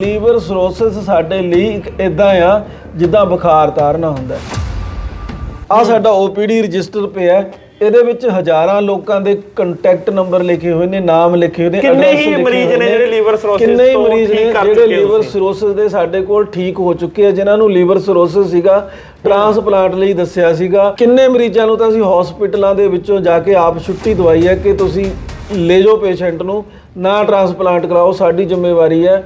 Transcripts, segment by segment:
Liver cirrhosis ਸਾਡੇ ਲਈ ਇੱਕ ਇਦਾਂ ਆ ਜਿੱਦਾਂ ਬੁਖਾਰ ਤਾਰਨਾ ਹੁੰਦਾ ਆ ਸਾਡਾ OPD ਰਜਿਸਟਰ ਪਿਆ। ਇਹਦੇ ਵਿੱਚ ਹਜ਼ਾਰਾਂ ਲੋਕਾਂ ਦੇ ਕੰਟੈਕਟ ਨੰਬਰ ਲਿਖੇ ਹੋਏ ਨੇ ਨਾਮ ਲਿਖੇ ਹੋਏ ਨੇ ਕਿੰਨੇ ਹੀ ਮਰੀਜ਼ ਨੇ ਜਿਹੜੇ ਕਿੰਨੇ ਹੀ ਤੋਂ ਮਰੀਜ਼ ਠੀਕ ਨੇ ਜਿਹੜੇ ਲੀਵਰ? ਸਰੋਸਿਸ ਦੇ ਸਾਡੇ ਕੋਲ ਠੀਕ ਹੋ ਚੁੱਕੇ ਆ ਜਿਨ੍ਹਾਂ ਨੂੰ ਲੀਵਰ ਸਰੋਸਿਸ ਸੀਗਾ ਟ੍ਰਾਂਸਪਲਾਂਟ ਲਈ ਦੱਸਿਆ ਸੀਗਾ ਕਿੰਨੇ ਮਰੀਜ਼ਾਂ ਨੂੰ ਤਾਂ ਅਸੀਂ ਹਸਪੀਟਲਾਂ ਦੇ ਵਿੱਚੋਂ ਜਾ ਕੇ ਆਪ ਛੁੱਟੀ ਦਵਾਈ ਹੈ ਕਿ ਤੁਸੀਂ ਲੈ ਜਾਓ ਪੇਸ਼ੈਂਟ ਨੂੰ ਨਾ ਟ੍ਰਾਂਸਪਲਾਂਟ ਕਰਾਓ ਸਾਡੀ ਜ਼ਿੰਮੇਵਾਰੀ ਹੈ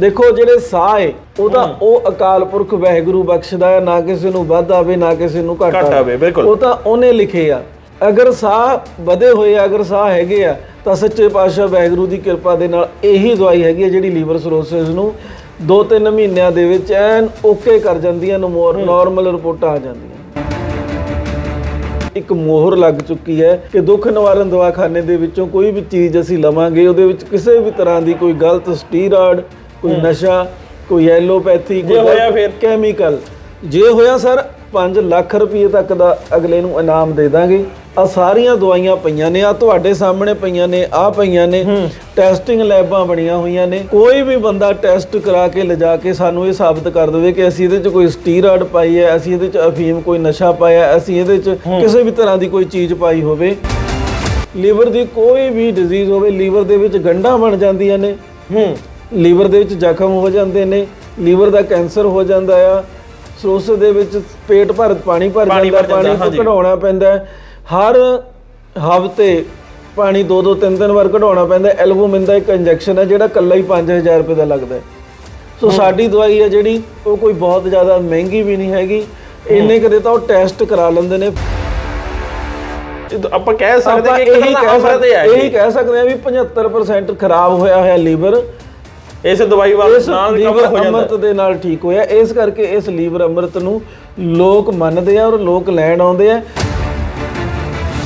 ਦੇਖੋ ਜਿਹੜੇ ਸਾਹ ਹੈ ਉਹ ਤਾਂ ਉਹ ਅਕਾਲ ਪੁਰਖ ਵਾਹਿਗੁਰੂ ਬਖਸ਼ਦਾ ਹੈ ਨਾ ਕਿਸੇ ਨੂੰ ਵੱਧ ਆਵੇ ਨਾ ਕਿਸੇ ਨੂੰ ਘੱਟ ਘੱਟ ਆਵੇ, ਬਿਲਕੁਲ। ਉਹ ਤਾਂ ਉਹਨੇ ਲਿਖੇ ਆ। ਅਗਰ ਸਾਹ ਵਧੇ ਹੋਏ ਆ ਅਗਰ ਸਾਹ ਹੈਗੇ ਆ ਤਾਂ ਸੱਚੇ ਪਾਤਸ਼ਾਹ ਵਾਹਿਗੁਰੂ ਦੀ ਕਿਰਪਾ ਦੇ ਨਾਲ ਇਹੀ ਦਵਾਈ ਹੈਗੀ ਹੈ ਜਿਹੜੀ ਲੀਵਰ ਸਰੋਸਿਸ ਨੂੰ 2-3 ਮਹੀਨਿਆਂ ਦੇ ਵਿੱਚ ਐਨ ਓਕੇ ਕਰ ਜਾਂਦੀਆਂ ਨਾਰਮਲ ਰਿਪੋਰਟਾਂ ਆ ਜਾਂਦੀਆਂ ਇੱਕ ਮੋਹਰ ਲੱਗ ਚੁੱਕੀ ਹੈ ਕਿ ਦੁੱਖ ਨਿਵਾਰਨ ਦਵਾਖਾਨੇ ਦੇ ਵਿੱਚੋਂ ਕੋਈ ਵੀ ਚੀਜ਼ ਅਸੀਂ ਲਵਾਂਗੇ ਉਹਦੇ ਵਿੱਚ ਕਿਸੇ ਵੀ ਤਰ੍ਹਾਂ ਦੀ ਕੋਈ ਗਲਤ ਸਟੀਰੋਇਡ ਕੋਈ ਨਸ਼ਾ ਕੋਈ ਐਲੋਪੈਥੀ ਕੋਈ ਹੋਇਆ ਫਿਰ? ਕੈਮੀਕਲ ਜੇ ਹੋਇਆ ਸਰ 5 ਲੱਖ ਰੁਪਏ ਤੱਕ ਦਾ ਅਗਲੇ ਨੂੰ ਇਨਾਮ ਦੇ ਦਾਂਗੇ। ਆ ਸਾਰੀਆਂ ਦਵਾਈਆਂ ਪਈਆਂ ਨੇ ਆ ਤੁਹਾਡੇ ਸਾਹਮਣੇ ਪਈਆਂ ਨੇ ਆ ਪਈਆਂ ਨੇ ਟੈਸਟਿੰਗ ਲੈਬਾਂ ਬਣੀਆਂ ਹੋਈਆਂ ਨੇ। ਕੋਈ ਵੀ ਬੰਦਾ ਟੈਸਟ ਕਰਾ ਕੇ ਲਿਜਾ ਕੇ ਸਾਨੂੰ ਇਹ ਸਾਬਤ ਕਰ ਦੇਵੇ ਕਿ ਅਸੀਂ ਇਹਦੇ 'ਚ ਕੋਈ ਸਟੀਰੋਇਡ ਪਾਈ ਹੈ ਅਸੀਂ ਇਹਦੇ 'ਚ ਅਫੀਮ ਕੋਈ ਨਸ਼ਾ ਪਾਇਆ ਅਸੀਂ ਇਹਦੇ 'ਚ ਕਿਸੇ ਵੀ ਤਰ੍ਹਾਂ ਦੀ ਕੋਈ ਚੀਜ਼ ਪਾਈ ਹੋਵੇ। ਲੀਵਰ ਦੀ ਕੋਈ ਵੀ ਡਿਜ਼ੀਜ਼ ਹੋਵੇ ਲੀਵਰ ਦੇ ਵਿੱਚ ਗੰਢਾਂ ਬਣ ਜਾਂਦੀਆਂ ਨੇ। ਹੂੰ। ਲੀਵਰ ਦੇ ਵਿੱਚ ਜ਼ਖਮ ਹੋ ਜਾਂਦੇ ਨੇ ਲੀਵਰ ਦਾ ਕੈਂਸਰ ਹੋ ਜਾਂਦਾ ਆ ਸਰੋਸ ਦੇ ਵਿੱਚ ਪੇਟ ਭਰ ਪਾਣੀ ਭਰ ਜਾਂਦਾ ਪਾਣੀ। ਕਢਾਉਣਾ ਪੈਂਦਾ। ਹਰ ਹਫ਼ਤੇ ਪਾਣੀ ਦੋ ਦੋ ਤਿੰਨ ਤਿੰਨ ਵਾਰ ਕਢਾਉਣਾ ਪੈਂਦਾ। ਐਲਬੂਮਿਨ ਦਾ ਇੱਕ ਇੰਜੈਕਸ਼ਨ ਹੈ ਜਿਹੜਾ ਕੱਲਾ ਹੀ 5000 ਰੁਪਏ ਦਾ ਲੱਗਦਾ ਸੋ ਸਾਡੀ ਦਵਾਈ ਹੈ ਜਿਹੜੀ ਉਹ ਕੋਈ ਬਹੁਤ ਜ਼ਿਆਦਾ ਮਹਿੰਗੀ ਵੀ ਨਹੀਂ ਹੈਗੀ ਇੰਨੇ ਕਦੇ ਤਾਂ ਉਹ ਟੈਸਟ ਕਰਾ ਲੈਂਦੇ ਨੇ ਆਪਾਂ ਕਹਿ ਸਕਦੇ ਕਿ ਇਹੀ ਕਹਿ ਸਕਦੇ ਹੈ ਇਹੀ ਇਹ। ਕਹਿ ਸਕਦੇ ਆ ਵੀ 75% ਖਰਾਬ ਹੋਇਆ ਹੋਇਆ ਲੀਵਰ ਇਸ ਦਵਾਈ ਵਾਲ ਇਸ ਨਾਲ ਲੀਵਰ ਰਿਕਵਰ ਹੋ ਜਾਂਦਾ। ਅੰਮ੍ਰਿਤ ਦੇ ਨਾਲ ਠੀਕ ਹੋਇਆ। ਇਸ ਕਰਕੇ ਇਸ ਲੀਵਰ ਅੰਮ੍ਰਿਤ ਨੂੰ ਲੋਕ ਮੰਨਦੇ ਆ ਔਰ ਲੋਕ ਲੈਣ ਆਉਂਦੇ ਆ।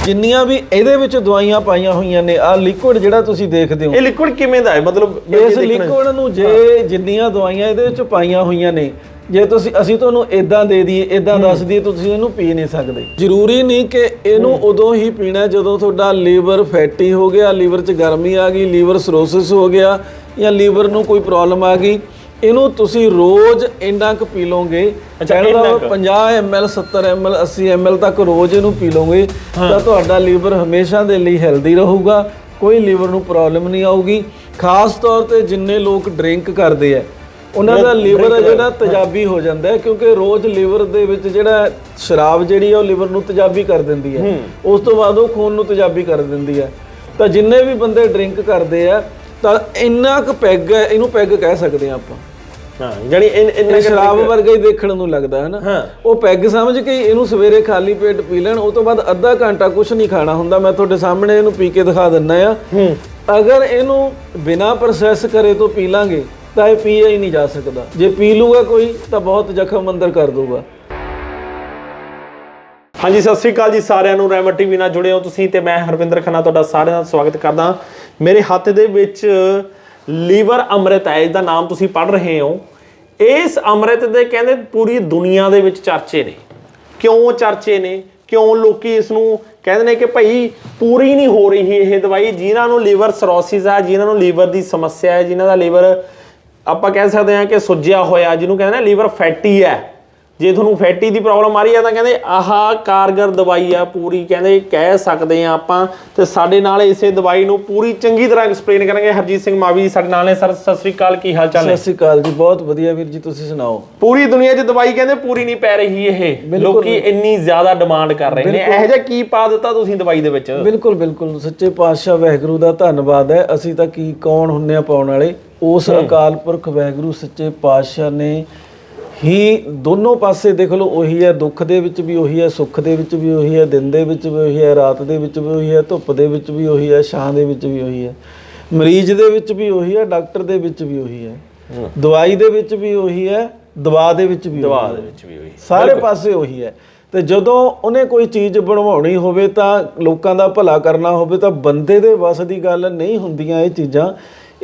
ਜਿੰਨੀਆਂ ਵੀ ਇਹਦੇ ਵਿੱਚ ਦਵਾਈਆਂ ਪਾਈਆਂ ਹੋਈਆਂ ਨੇ ਆ ਲਿਕੁਇਡ ਜਿਹੜਾ ਤੁਸੀਂ ਦੇਖਦੇ ਹੋ। ਇਹ ਲਿਕੁਇਡ ਕਿਵੇਂ ਦਾ ਹੈ? ਮਤਲਬ ਇਸ ਲਿਕੁਇਡ ਨੂੰ ਜੇ ਜਿੰਨੀਆਂ ਦਵਾਈਆਂ ਇਹਦੇ ਵਿੱਚ ਪਾਈਆਂ ਹੋਈਆਂ ਨੇ ਜੇ ਤੁਸੀਂ ਅਸੀਂ ਤੁਹਾਨੂੰ ਇਦਾਂ ਦੇ ਦਈਏ ਇਦਾਂ ਦੱਸ ਦਈਏ ਤੁਸੀਂ ਇਹਨੂੰ ਪੀ ਨਹੀਂ ਸਕਦੇ। ਜ਼ਰੂਰੀ ਨਹੀਂ ਕਿ ਇਹਨੂੰ ਉਦੋਂ ਹੀ ਪੀਣਾ ਜਦੋਂ ਤੁਹਾਡਾ ਲੀਵਰ ਫੈਟੀ ਹੋ ਗਿਆ ਲੀਵਰ 'ਚ ਗਰਮੀ ਆ ਗਈ ਲੀਵਰ ਸਰੋਸਿਸ ਹੋ ਗਿਆ ਜਾਂ ਲੀਵਰ ਨੂੰ ਕੋਈ ਪ੍ਰੋਬਲਮ ਆ ਗਈ ਇਹਨੂੰ ਤੁਸੀਂ ਰੋਜ਼ ਇੰਨਾ ਕੁ ਪੀ ਇੰਨਾ ਕੁ। 50 ml 70 ml 80 ml ਤੱਕ ਰੋਜ਼ ਇਹਨੂੰ ਪੀ ਲਓਗੇ ਤਾਂ ਤੁਹਾਡਾ ਲੀਵਰ ਹਮੇਸ਼ਾ ਦੇ ਲਈ ਹੈਲਦੀ ਰਹੂਗਾ ਕੋਈ ਲੀਵਰ ਨੂੰ ਪ੍ਰੋਬਲਮ ਨਹੀਂ ਆਊਗੀ। ਖਾਸ ਤੌਰ ਤੇ ਜਿੰਨੇ ਲੋਕ ਡਰਿੰਕ ਕਰਦੇ ਆ ਉਹਨਾਂ ਦਾ ਲੀਵਰ ਜਿਹੜਾ ਤੇਜ਼ਾਬੀ ਹੋ ਜਾਂਦਾ ਹੈ ਕਿਉਂਕਿ ਰੋਜ਼ ਲੀਵਰ ਦੇ ਵਿੱਚ ਜਿਹੜਾ ਸ਼ਰਾਬ ਜਿਹੜੀ ਹੈ ਉਹ ਲੀਵਰ ਨੂੰ ਤੇਜ਼ਾਬੀ ਕਰ ਦਿੰਦੀ ਹੈ। ਉਸ ਤੋਂ ਬਾਅਦ ਉਹ ਖੂਨ ਨੂੰ ਤੇਜ਼ਾਬੀ ਕਰ ਦਿੰਦੀ ਹੈ। ਤਾਂ ਜਿੰਨੇ ਵੀ ਬੰਦੇ ਡਰਿੰਕ ਕਰਦੇ ਆ ਤਾਂ ਇੰਨਾ ਕੁ ਪੈਗ ਹੈ ਇਹਨੂੰ ਪੈਗ ਕਹਿ ਸਕਦੇ ਆ ਆਪਾਂ। ਹਾਂ ਜਾਨੀ ਇੰਨਾ ਇਹ ਸ਼ਰਾਬ ਵਰਗਾ ਹੀ ਦੇਖਣ ਨੂੰ ਲੱਗਦਾ ਹੈ ਨਾ। ਉਹ ਪੈਗ ਸਮਝ ਕੇ ਇਹਨੂੰ ਸਵੇਰੇ ਖਾਲੀ ਪੇਟ ਪੀ ਲੈਣ ਉਹ ਤੋਂ ਬਾਅਦ ਅੱਧਾ ਘੰਟਾ ਕੁਝ ਨਹੀਂ ਖਾਣਾ ਹੁੰਦਾ। ਮੈਂ ਤੁਹਾਡੇ ਸਾਹਮਣੇ ਇਹਨੂੰ ਪੀ ਕੇ ਦਿਖਾ ਦਿੰਦਾ ਆ ਅਗਰ ਇਹਨੂੰ ਬਿਨਾ ਪ੍ਰੋਸੈਸ ਕਰੇ ਤੋਂ ਪੀ ਲਾਂਗੇ ਤਾਂ ਇਹ ਪੀਆ ਹੀ ਨਹੀਂ ਜਾ ਸਕਦਾ। ਜੇ ਪੀ ਲੂਗਾ ਕੋਈ ਤਾਂ ਬਹੁਤ ਜ਼ਖਮ ਅੰਦਰ ਕਰ ਦੂਗਾ। ਹਾਂਜੀ ਸਤਿ ਸ੍ਰੀ ਅਕਾਲ ਜੀ ਸਾਰਿਆਂ ਨੂੰ। ਰੈਮਟ ਟੀਵੀ ਨਾਲ ਜੁੜੇ ਹੋ ਤੁਸੀਂ ਤੇ ਮੈਂ ਹਰਵਿੰਦਰ ਖੰਨਾ ਤੁਹਾਡਾ ਸਾਰਿਆਂ ਦਾ ਸਵਾਗਤ ਕਰਦਾ ਮੇਰੇ ਹੱਥ ਦੇ ਵਿੱਚ ਲੀਵਰ ਅੰਮ੍ਰਿਤ ਹੈ ਇਹਦਾ ਨਾਮ ਤੁਸੀਂ ਪੜ੍ਹ ਰਹੇ ਹੋ। ਇਸ ਅੰਮ੍ਰਿਤ ਦੇ ਕਹਿੰਦੇ ਪੂਰੀ ਦੁਨੀਆ ਦੇ ਵਿੱਚ ਚਰਚੇ ਨੇ। ਕਿਉਂ ਚਰਚੇ ਨੇ? ਕਿਉਂ ਲੋਕੀ ਇਸ ਨੂੰ ਕਹਿੰਦੇ ਨੇ ਕਿ ਭਾਈ ਪੂਰੀ ਨਹੀਂ ਹੋ ਰਹੀ ਇਹ ਦਵਾਈ? ਜਿਨ੍ਹਾਂ ਨੂੰ ਲੀਵਰ ਸਰੋਸਿਸ ਆ, ਜਿਨ੍ਹਾਂ ਨੂੰ ਲੀਵਰ ਦੀ ਸਮੱਸਿਆ ਹੈ, ਜਿਨ੍ਹਾਂ ਦਾ ਲੀਵਰ ਆਪਾਂ ਕਹਿ ਸਕਦੇ ਹਾਂ ਕਿ ਸੁੱਜਿਆ ਹੋਇਆ, ਜਿਹਨੂੰ ਕਹਿੰਦੇ ਨੇ ਲੀਵਰ ਫੈਟੀ ਹੈ। ਜੇ ਤੁਹਾਨੂੰ ਫੈਟੀ ਦੀ ਪ੍ਰੋਬਲਮ ਆ ਰਹੀ ਹੈ ਤਾਂ ਕਹਿੰਦੇ ਆਹ ਕਾਰਗਰ ਦਵਾਈ ਆ ਪੂਰੀ। ਕਹਿੰਦੇ ਕਹਿ ਸਕਦੇ ਆ ਆਪਾਂ ਤੇ ਸਾਡੇ ਨਾਲ ਇਸੇ ਦਵਾਈ ਨੂੰ ਪੂਰੀ ਚੰਗੀ ਤਰ੍ਹਾਂ ਐਕਸਪਲੇਨ ਕਰਾਂਗੇ। ਹਰਜੀਤ ਸਿੰਘ ਮਾਵੀ ਜੀ ਸਾਡੇ ਨਾਲ ਨੇ। ਸਰ ਸਤਿ ਸ੍ਰੀ ਅਕਾਲ ਕੀ ਹਾਲ ਚਾਲ ਸਤਿ ਹੈ ਸ਼੍ਰੀ ਅਕਾਲ ਜੀ ਬਹੁਤ ਵਧੀਆ ਵੀਰ ਜੀ ਤੁਸੀਂ ਸੁਣਾਓ? ਪੂਰੀ ਦੁਨੀਆ 'ਚ ਦਵਾਈ ਕਹਿੰਦੇ ਪੂਰੀ ਨਹੀਂ ਪੈ ਰਹੀ ਇਹ। ਲੋਕੀ ਇੰਨੀ ਜ਼ਿਆਦਾ ਡਿਮਾਂਡ ਕਰ ਰਹੇ ਨੇ। ਇਹੋ ਜਿਹਾ ਕੀ ਪਾ ਦਿੱਤਾ ਤੁਸੀਂ ਦਵਾਈ ਦੇ ਵਿੱਚ? ਬਿਲਕੁਲ ਬਿਲਕੁਲ। ਸੱਚੇ ਪਾਤਸ਼ਾਹ ਵਾਹਿਗੁਰੂ ਦਾ ਧੰਨਵਾਦ ਹੈ। ਅਸੀਂ ਤਾਂ ਕੀ ਕੌਣ ਹੁੰਨੇ ਆ ਪਾਉਣ ਵਾਲੇ? ਉਸ ਅਕਾਲ ਪੁਰਖ ਵਾਹਿਗੁਰੂ ਸੱਚੇ ਪਾਤਸ਼ਾਹ ਨੇ ਹੀ ਦੋਨੋਂ ਪਾਸੇ ਦੇਖ ਲਓ ਉਹੀ ਹੈ ਦੁੱਖ ਦੇ ਵਿੱਚ ਵੀ ਉਹੀ ਹੈ ਸੁੱਖ ਦੇ ਵਿੱਚ ਵੀ ਉਹੀ ਹੈ ਦਿਨ ਦੇ ਵਿੱਚ ਵੀ ਉਹੀ ਹੈ ਰਾਤ ਦੇ ਵਿੱਚ ਵੀ ਉਹੀ ਹੈ ਧੁੱਪ ਦੇ ਵਿੱਚ ਵੀ ਉਹੀ ਹੈ ਛਾਂ ਦੇ ਵਿੱਚ ਵੀ ਉਹੀ ਹੈ ਮਰੀਜ਼ ਦੇ ਵਿੱਚ ਵੀ ਉਹੀ ਹੈ ਡਾਕਟਰ ਦੇ ਵਿੱਚ ਵੀ ਉਹੀ ਹੈ ਦਵਾਈ ਦੇ ਵਿੱਚ ਵੀ ਉਹੀ ਹੈ ਦਵਾ ਦੇ ਵਿੱਚ ਵੀ ਦਵਾ ਉਹੀ ਦੇ ਵਿੱਚ ਵੀ ਹੋਈ ਸਾਰੇ ਪਾਸੇ ਉਹੀ ਹੈ ਤੇ ਜਦੋਂ ਉਹਨੇ ਕੋਈ ਚੀਜ਼ ਬਣਵਾਉਣੀ ਹੋਵੇ ਤਾਂ ਲੋਕਾਂ ਦਾ ਭਲਾ ਕਰਨਾ ਹੋਵੇ ਤਾਂ ਬੰਦੇ ਦੇ ਵੱਸ ਦੀ ਗੱਲ ਨਹੀਂ ਹੁੰਦੀਆਂ ਇਹ ਚੀਜ਼ਾਂ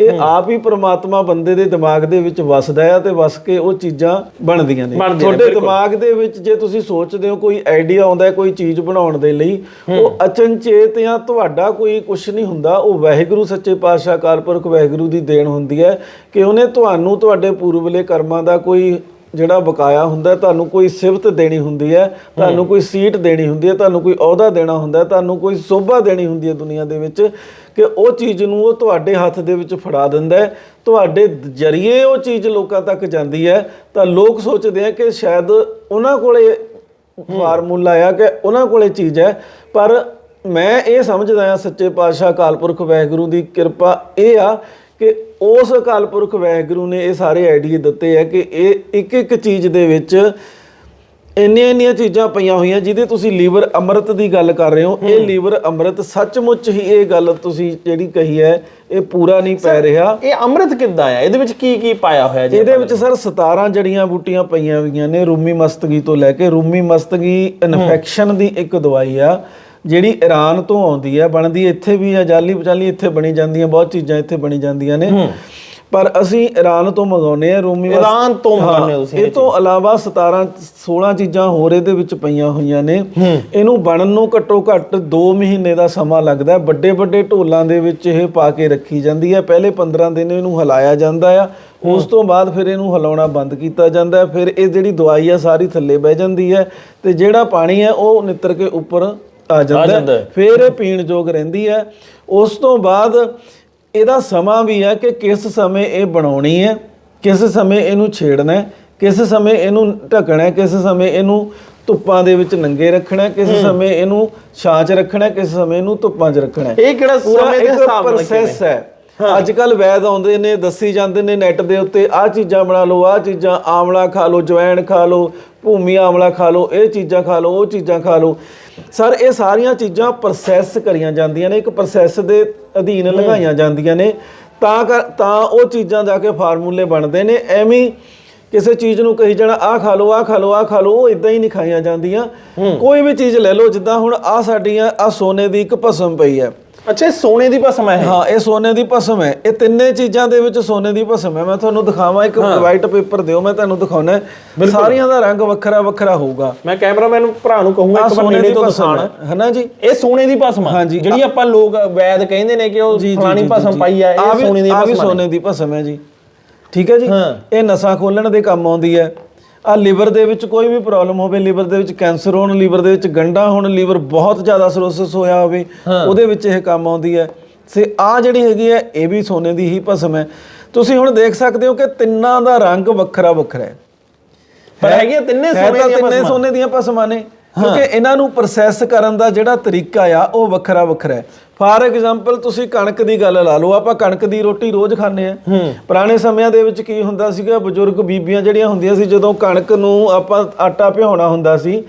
ਇਹ ਆਪ ਹੀ ਪ੍ਰਮਾਤਮਾ ਬੰਦੇ ਦੇ ਦਿਮਾਗ ਦੇ ਵਿੱਚ ਵਸਦਾ ਆ ਤੇ ਵਸ ਕੇ ਉਹ ਚੀਜ਼ਾਂ ਬਣਦੀਆਂ ਨੇ। ਤੁਹਾਡੇ। ਦਿਮਾਗ ਦੇ ਵਿੱਚ ਜੇ ਤੁਸੀਂ ਸੋਚਦੇ ਹੋ ਕੋਈ ਆਈਡੀਆ ਆਉਂਦਾ ਹੈ ਕੋਈ ਚੀਜ਼ ਬਣਾਉਣ ਦੇ ਲਈ ਉਹ ਅਚਨਚੇਤ ਜਾਂ ਤੁਹਾਡਾ ਕੋਈ ਕੁਝ ਨਹੀਂ ਹੁੰਦਾ ਉਹ ਵਾਹਿਗੁਰੂ ਸੱਚੇ ਪਾਤਸ਼ਾਹ ਕਾਲਪੁਰਖ ਵਾਹਿਗੁਰੂ ਦੀ ਦੇਣ ਹੁੰਦੀ ਹੈ ਕਿ ਉਹਨੇ ਤੁਹਾਨੂੰ ਤੁਹਾਡੇ ਪੂਰਬਲੇ ਕਰਮਾਂ ਦਾ ਕੋਈ ਜਿਹੜਾ ਬਕਾਇਆ ਹੁੰਦਾ ਹੈ, ਤੁਹਾਨੂੰ ਕੋਈ ਸਿਫਤ ਦੇਣੀ ਹੁੰਦੀ ਹੈ ਤੁਹਾਨੂੰ ਕੋਈ ਸੀਟ ਦੇਣੀ ਹੁੰਦੀ ਹੈ ਤੁਹਾਨੂੰ ਕੋਈ ਅਹੁਦਾ ਦੇਣਾ ਹੁੰਦਾ ਹੈ ਤੁਹਾਨੂੰ ਕੋਈ ਸੋਭਾ ਦੇਣੀ ਹੁੰਦੀ ਹੈ ਦੁਨੀਆ ਦੇ ਵਿੱਚ ਕਿ ਉਹ ਚੀਜ਼ ਨੂੰ ਉਹ ਤੁਹਾਡੇ ਹੱਥ ਦੇ ਵਿੱਚ ਫੜਾ ਦਿੰਦਾ ਹੈ। ਤੁਹਾਡੇ ਜਰੀਏ ਉਹ ਚੀਜ਼ ਲੋਕਾਂ ਤੱਕ ਜਾਂਦੀ ਹੈ। ਤਾਂ ਲੋਕ ਸੋਚਦੇ ਆ ਕਿ ਸ਼ਾਇਦ ਉਹਨਾਂ ਕੋਲੇ ਫਾਰਮੂਲਾ ਆ ਕਿ ਉਹਨਾਂ ਕੋਲੇ ਚੀਜ਼ ਹੈ। ਪਰ ਮੈਂ ਇਹ ਸਮਝਦਾ ਆ ਸੱਚੇ ਪਾਤਸ਼ਾਹ ਕਾਲਪੁਰਖ ਵਾਹਿਗੁਰੂ ਦੀ ਕਿਰਪਾ ਇਹ ਆ ਕਿ ਉਸ ਅਕਾਲ ਪੁਰਖ ਵਾਹਿਗੁਰੂ ਨੇ ਇਹ ਸਾਰੇ ਆਈਡੀਏ ਦਿੱਤੇ ਆ ਕਿ ਇਹ ਇੱਕ ਇੱਕ ਚੀਜ਼ ਦੇ ਵਿੱਚ ਇੰਨੀਆਂ ਇੰਨੀਆਂ ਚੀਜ਼ਾਂ ਪਈਆਂ ਹੋਈਆਂ ਜਿਹਦੇ ਤੁਸੀਂ ਲੀਵਰ ਅੰਮ੍ਰਿਤ ਦੀ ਗੱਲ ਕਰ ਰਹੇ ਹੋ। ਇਹ ਲੀਵਰ ਅੰਮ੍ਰਿਤ ਸੱਚਮੁੱਚ ਹੀ ਇਹ ਗੱਲ ਤੁਸੀਂ ਜਿਹੜੀ ਕਹੀ ਹੈ ਇਹ ਪੂਰਾ ਨਹੀਂ ਪੈ ਰਿਹਾ। ਇਹ ਅੰਮ੍ਰਿਤ ਕਿੱਦਾਂ ਆ ਇਹਦੇ ਵਿੱਚ ਕੀ ਕੀ ਪਾਇਆ ਹੋਇਆ ਜੀ ਇਹਦੇ ਵਿੱਚ ਸਰ 17 ਜੜੀਆਂ ਬੂਟੀਆਂ ਪਈਆਂ ਹੋਈਆਂ ਨੇ ਰੂਮੀ ਮਸਤਗੀ ਤੋਂ ਲੈ ਕੇ ਰੂਮੀ ਮਸਤਗੀ ਇਨਫੈਕਸ਼ਨ ਦੀ ਇੱਕ ਦਵਾਈ ਆ। ਜਿਹੜੀ ਈਰਾਨ ਤੋਂ ਆਉਂਦੀ ਹੈ ਬਣਦੀ ਇੱਥੇ ਵੀ ਆ ਜਾਲੀ ਬਚਾਲੀ ਇੱਥੇ ਬਣੀ ਜਾਂਦੀਆਂ ਬਹੁਤ ਚੀਜ਼ਾਂ ਇੱਥੇ ਬਣੀ ਜਾਂਦੀਆਂ ਨੇ। ਪਰ ਅਸੀਂ ਈਰਾਨ ਤੋਂ ਮੰਗਾਉਨੇ ਆ ਰੂਮੀ ਈਰਾਨ ਤੋਂ ਮੰਗਾਉਂਦੇ ਹੋ ਹਾਂ, ਤੁਸੀਂ ਇਹ ਤੋਂ ਇਲਾਵਾ 17 16 ਚੀਜ਼ਾਂ ਹੋਰ ਇਹਦੇ ਵਿੱਚ ਪਈਆਂ ਹੋਈਆਂ ਨੇ। ਇਹਨੂੰ ਬਣਨ ਨੂੰ ਘੱਟੋ ਘੱਟ 2 ਮਹੀਨੇ ਦਾ ਸਮਾਂ ਲੱਗਦਾ ਹੈ। ਵੱਡੇ ਵੱਡੇ ਢੋਲਾਂ ਦੇ ਵਿੱਚ ਇਹ ਪਾ ਕੇ ਰੱਖੀ ਜਾਂਦੀ ਹੈ। ਪਹਿਲੇ 15 ਦਿਨ ਇਹਨੂੰ ਹਿਲਾਇਆ ਜਾਂਦਾ ਆ। ਉਸ ਤੋਂ ਬਾਅਦ ਫਿਰ ਇਹਨੂੰ ਹਿਲਾਉਣਾ ਬੰਦ ਕੀਤਾ ਜਾਂਦਾ ਹੈ। ਫਿਰ ਇਹ ਜਿਹੜੀ ਦਵਾਈ ਆ ਸਾਰੀ ਥੱਲੇ ਬਹਿ ਜਾਂਦੀ ਹੈ। ਤੇ ਜਿਹੜਾ ਪਾਣੀ ਹੈ ਉਹ ਨਿੱਤਰ ਕੇ ਉੱਪਰ ਆ ਜਾਂਦਾ ਹੈ। ਹੈ। ਫਿਰ ਇਹ ਪੀਣ ਯੋਗ ਰਹਿੰਦੀ ਹੈ। ਉਸ ਤੋਂ ਬਾਅਦ ਇਹਦਾ ਸਮਾਂ ਵੀ ਹੈ ਕਿ ਕਿਸ ਸਮੇਂ ਇਹ ਬਣਾਉਣੀ ਹੈ ਕਿਸ ਸਮੇਂ ਇਹਨੂੰ ਛੇੜਨਾ ਹੈ ਕਿਸ ਸਮੇਂ ਇਹਨੂੰ ਢੱਕਣਾ ਹੈ ਕਿਸ ਸਮੇਂ ਇਹਨੂੰ ਧੁੱਪਾਂ ਦੇ ਵਿੱਚ ਨੰਗੇ ਰੱਖਣਾ ਹੈ ਕਿਸ ਸਮੇਂ ਇਹਨੂੰ ਛਾਂ 'ਚ ਰੱਖਣਾ ਹੈ ਕਿਸ ਸਮੇਂ ਇਹਨੂੰ ਧੁੱਪਾਂ 'ਚ ਰੱਖਣਾ ਹੈ। ਇਹ ਕਿਹੜਾ ਪੂਰਾ ਸਮੇਂ ਦੇ ਇੱਕ ਹਿਸਾਬ ਨਾਲ ਪ੍ਰੋਸੈਸ ਹੈ। ਅੱਜ ਕੱਲ ਵੈਦ ਆਉਂਦੇ ਨੇ ਦੱਸੀ ਜਾਂਦੇ ਨੇ ਨੈਟ ਦੇ ਉੱਤੇ ਆਹ ਚੀਜ਼ਾਂ ਬਣਾ ਲਓ ਆਹ ਚੀਜ਼ਾਂ ਆਮਲਾ ਖਾ ਲਓ ਜਵੈਣ ਖਾ ਲਓ ਭੂਮੀ ਆਮਲਾ ਖਾ ਲਓ ਇਹ ਚੀਜ਼ਾਂ ਖਾ ਲਓ ਉਹ ਚੀਜ਼ਾਂ ਖਾ ਲਓ। ਸਰ ਇਹ ਸਾਰੀਆਂ ਚੀਜ਼ਾਂ ਪ੍ਰੋਸੈਸ ਕਰੀਆਂ ਜਾਂਦੀਆਂ ਨੇ ਇੱਕ ਪ੍ਰੋਸੈਸ ਦੇ ਅਧੀਨ ਲਗਾਈਆਂ ਜਾਂਦੀਆਂ ਨੇ। ਤਾਂ ਤਾਂ ਉਹ ਚੀਜ਼ਾਂ ਜਾ ਕੇ ਫਾਰਮੂਲੇ ਬਣਦੇ ਨੇ। ਐਵੇਂ ਕਿਸੇ ਚੀਜ਼ ਨੂੰ ਕਹੀ ਜਾਣਾ ਆਹ ਖਾ ਲਓ ਆਹ ਖਾ ਲਓ ਆਹ ਖਾ ਲਓ ਉਹ ਇਦਾਂ ਹੀ ਨਹੀਂ ਖਾਈਆਂ ਜਾਂਦੀਆਂ। ਕੋਈ ਵੀ ਚੀਜ਼ ਲੈ ਲਓ ਜਿੱਦਾਂ ਹੁਣ ਆਹ ਸਾਡੀਆਂ ਆਹ ਸੋਨੇ ਦੀ ਇੱਕ ਭਸਮ ਪਈ ਹੈ। ਅੱਛਾ ਇਹ ਸੋਨੇ ਦੀ ਭਸਮ ਹੈ? ਹਾਂ ਇਹ ਸੋਨੇ ਦੀ ਭਸਮ ਹੈ। ਇਹ ਤਿੰਨੇ ਚੀਜ਼ਾਂ ਦੇ ਵਿੱਚ ਸੋਨੇ ਦੀ ਭਸਮ ਹੈ। ਮੈਂ ਤੁਹਾਨੂੰ ਦਿਖਾਵਾਂ ਇੱਕ ਵਾਈਟ ਪੇਪਰ ਦਿਓ ਮੈਂ ਤੁਹਾਨੂੰ ਦਿਖਾਉਣਾ ਹੈ। ਸਾਰੀਆਂ ਦਾ ਰੰਗ ਵੱਖਰਾ ਵੱਖਰਾ ਹੋਊਗਾ। ਮੈਂ ਕੈਮਰਾਮੈਨ ਭਰਾ ਨੂੰ ਕਹੂੰਗਾ ਇੱਕ ਵਾਰ ਨੇੜੇ ਦੀ ਤੋਂ ਦਿਖਾਣ ਹੈ। ਹਨਾ ਜੀ? ਇਹ ਸੋਨੇ ਦੀ ਭਸਮ ਹਾਂਜੀ। ਜਿਹੜੀ ਆਪਾਂ ਲੋਕ ਵੈਦ ਕਹਿੰਦੇ ਨੇ ਕਿ ਉਹ ਫਲਾਣੀ ਭਸਮ ਪਾਈ ਆ ਇਹ ਸੋਨੇ ਦੀ ਭਸਮ ਆ। ਸੋਨੇ ਦੀ ਭਸਮ ਹੈ ਜੀ। ਠੀਕ ਹੈ ਜੀ? ਹਾਂ। ਇਹ ਨਸਾਂ ਖੋਲਣ ਦੇ ਕੰਮ ਆਉਂਦੀ ਹੈ। ਆ ਲਿਵਰ ਦੇ ਵਿੱਚ ਕੋਈ ਵੀ ਪ੍ਰੋਬਲਮ ਹੋਵੇ ਲਿਵਰ ਦੇ ਵਿੱਚ ਕੈਂਸਰ ਹੋਣ ਲਿਵਰ ਦੇ ਵਿੱਚ ਗੰਢਾਂ ਹੋਣ ਲਿਵਰ ਬਹੁਤ ਜ਼ਿਆਦਾ ਸਰੋਸਿਸ ਹੋਇਆ ਹੋਵੇ ਉਹਦੇ ਵਿੱਚ ਇਹ ਕੰਮ ਆਉਂਦੀ ਹੈ। ਸੇ ਆ ਜਿਹੜੀ ਹੈਗੀ ਹੈ ਇਹ ਵੀ ਸੋਨੇ ਦੀ ਹੀ ਭਸਮ ਹੈ। ਤੁਸੀਂ ਹੁਣ ਦੇਖ ਸਕਦੇ ਹੋ ਕਿ ਤਿੰਨਾਂ ਦਾ ਰੰਗ ਵੱਖਰਾ ਵੱਖਰਾ ਹੈ। ਪਰ ਹੈਗੀਆਂ ਤਿੰਨੇ ਸੋਨੇ ਦੀਆਂ ਤਿੰਨੇ ਸੋਨੇ ਦੀਆਂ ਭਸਮਾਂ ਨੇ। ਕਿਉਂਕਿ ਇਹਨਾਂ ਨੂੰ ਪ੍ਰੋਸੈਸ ਕਰਨ ਦਾ ਜਿਹੜਾ ਤਰੀਕਾ ਆ ਉਹ ਵੱਖਰਾ ਵੱਖਰਾ ਹੈ। ਫਾਰ ਐਗਜ਼ਾਮਪਲ ਤੁਸੀਂ ਕਣਕ ਦੀ ਗੱਲ ਲਾ ਲਓ ਆਪਾਂ ਕਣਕ ਦੀ ਰੋਟੀ ਰੋਜ਼ ਖਾਂਦੇ ਆ ਪੁਰਾਣੇ ਸਮਿਆਂ ਦੇ ਵਿੱਚ ਕੀ ਹੁੰਦਾ ਸੀਗਾ ਬਜ਼ੁਰਗ ਬੀਬੀਆਂ ਜਿਹੜੀਆਂ ਹੁੰਦੀਆਂ ਸੀ ਜਦੋਂ ਕਣਕ ਨੂੰ ਆਪਾਂ ਆਟਾ ਭਿਉਣਾ ਹੁੰਦਾ ਸੀ